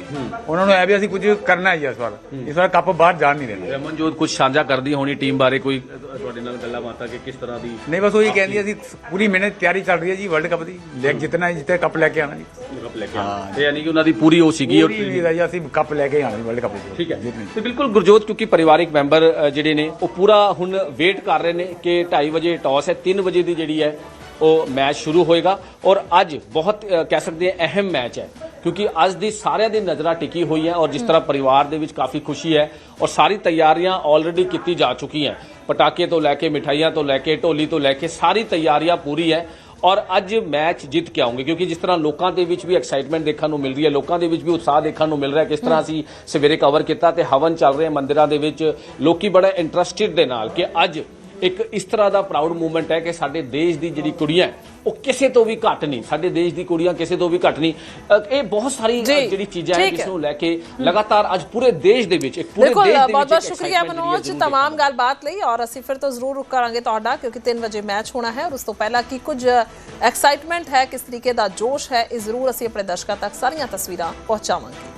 ਉਹਨਾਂ ਨੂੰ ਇਹ ਵੀ ਅਸੀਂ ਕੁਝ ਕਰਨਾ ਹੈ ਇਸ ਵਾਰ। ਇਸ ਵਾਰ ਕੱਪ ਬਾਹਰ ਜਾਣ ਨਹੀਂ ਦੇਣਾ। ਰਮਨਜੋਤ ਕੁਝ ਸਾਂਝਾ ਕਰਦੀ ਹੋਣੀ ਟੀਮ ਬਾਰੇ ਕੋਈ ਤੁਹਾਡੇ ਨਾਲ ਗੱਲਾਂ ਬਾਤਾਂ ਕਿ ਕਿਸ ਤਰ੍ਹਾਂ ਦੀ? ਨਹੀਂ ਬਸ ਉਹੀ ਕਹਿੰਦੀ ਅਸੀਂ ਪੂਰੀ ਮਿਹਨਤ ਤਿਆਰੀ ਚੱਲ ਰਹੀ ਹੈ ਜੀ ਵਰਲਡ ਕੱਪ ਦੀ। ਲੈ ਜਿੱਤਣਾ ਜਿੱਤੇ ਕੱਪ ਲੈ ਕੇ ਆਣਾ ਜੀ। ਕੱਪ ਲੈ ਕੇ ਆਉਣਾ। ਤੇ ਯਾਨੀ ਕਿ ਉਹਨਾਂ ਦੀ ਪੂਰੀ ਉਹ ਸੀਗੀ ਔਰ ਪੂਰੀ ਉਮੀਦ ਹੈ ਜੀ ਅਸੀਂ ਕੱਪ ਲੈ ਕੇ ਆਣਾ ਵਰਲਡ ਕੱਪ ਠੀਕ ਹੈ। ਤੇ ਬਿਲਕੁਲ ਗੁਰਜੋਤ ਕਿਉਂਕਿ ਪਰਿਵਾਰਿਕ ਮੈਂਬਰ ਜਿਹੜੇ ਨੇ ਉਹ ਪੂਰਾ ਹੁਣ ਵੇਟ ਕਰ ਰਹੇ ਨੇ ਕਿ 2:30 ਵਜੇ ਟਾਸ ਹੈ 3 ਵਜੇ ਦੀ ਜਿਹੜੀ ਹੈ ਉਹ ਮੈਚ ਸ਼ੁਰੂ ਹੋਏਗਾ ਔਰ ਅੱਜ ਬਹੁਤ ਕਹਿ ਸਕਦੇ ਹਾਂ, ਅਹਿਮ ਮੈਚ ਹੈ। ਕਿਉਂਕਿ ਅੱਜ ਦੀ ਸਾਰਿਆਂ ਦੀ ਨਜ਼ਰਾਂ ਟਿਕੀ ਹੋਈ ਹੈ ਔਰ ਜਿਸ ਤਰ੍ਹਾਂ ਪਰਿਵਾਰ ਦੇ ਵਿੱਚ ਕਾਫੀ ਖੁਸ਼ੀ ਹੈ ਔਰ ਸਾਰੀ ਤਿਆਰੀਆਂ ਆਲਰੇਡੀ ਕੀਤੀ ਜਾ ਚੁੱਕੀਆਂ ਪਟਾਕੇ ਤੋਂ ਲੈ ਕੇ, ਮਿਠਾਈਆਂ ਤੋਂ ਲੈ ਕੇ, ਢੋਲੀ ਤੋਂ ਲੈ ਕੇ ਸਾਰੀ ਤਿਆਰੀਆਂ ਪੂਰੀ ਹੈ ਔਰ ਅੱਜ ਮੈਚ ਜਿੱਤ ਕੇ ਆਉਂਗੇ। ਕਿਉਂਕਿ ਜਿਸ ਤਰ੍ਹਾਂ ਲੋਕਾਂ ਦੇ ਵਿੱਚ ਵੀ ਐਕਸਾਈਟਮੈਂਟ ਦੇਖਣ ਨੂੰ ਮਿਲ ਰਹੀ ਹੈ, ਲੋਕਾਂ ਦੇ ਵਿੱਚ ਵੀ ਉਤਸ਼ਾਹ ਦੇਖਣ ਨੂੰ ਮਿਲ ਰਿਹਾ ਕਿਸ ਤਰ੍ਹਾਂ ਅਸੀਂ ਸਵੇਰੇ ਕਵਰ ਕੀਤਾ ਤੇ ਹਵਨ ਚੱਲ ਰਹੇ ਮੰਦਿਰਾਂ ਦੇ ਵਿੱਚ, ਲੋਕੀ ਬੜਾ ਇੰਟਰਸਟਿਡ ਦੇ ਨਾਲ ਕਿ ਅੱਜ ਇੱਕ ਇਸ ਤਰ੍ਹਾਂ ਦਾ ਪ੍ਰਾਊਡ ਮੂਵਮੈਂਟ ਹੈ ਕਿ ਸਾਡੇ ਦੇਸ਼ ਦੀ ਜਿਹੜੀ ਕੁੜੀਆਂ ਹੈ, ਉਹ ਕਿਸੇ ਤੋਂ ਵੀ ਘੱਟ ਨਹੀਂ ਸਾਡੇ ਦੇਸ਼ ਦੀ ਕੁੜੀਆਂ ਕਿਸੇ ਤੋਂ ਵੀ ਘੱਟ ਨਹੀਂ ਅ, ਇਹ ਬਹੁਤ ਸਾਰੀ ਅ, ਜੀ, ਜਿਹੜੀ ਚੀਜ਼ਾਂ ਹੈ ਠੀਕ ਜਿਸ ਹੈ। ਨੂੰ ਲੈ ਕੇ ਲਗਾਤਾਰ ਅੱਜ ਪੂਰੇ ਦੇਸ਼ ਦੇ ਵਿੱਚ ਇੱਕ ਪੂਰੇ ਬਿਲਕੁਲ ਦੇਸ਼ ਦੇ ਵਿੱਚ ਬਹੁਤ ਬਹੁਤ ਇੱਕ ਸ਼ੁਕਰੀਆ excitement ਜਿਹੜੀ ਹੈ ਮਨੋਜ ਜ਼ਰੂਰ तमाम ਗੱਲਬਾਤ ਲਈ ਔਰ ਅਸੀਂ ਫਿਰ ਤੋਂ ਜ਼ਰੂਰ ਰੁਕ ਕਰਾਂਗੇ ਤੁਹਾਡਾ ਕਿਉਂਕਿ 3 ਵਜੇ ਮੈਚ ਹੋਣਾ ਹੈ ਔਰ ਉਸ ਤੋਂ ਪਹਿਲਾਂ ਕੀ ਕੁਝ ਐਕਸਾਈਟਮੈਂਟ ਹੈ ਕਿਸ ਤਰੀਕੇ ਦਾ ਜੋਸ਼ ਹੈ ਇਹ ਜ਼ਰੂਰ ਅਸੀਂ ਆਪਣੇ ਦਰਸ਼ਕਾਂ ਤੱਕ ਸਾਰੀਆਂ ਤਸਵੀਰਾਂ ਪਹੁੰਚਾਵਾਂਗੇ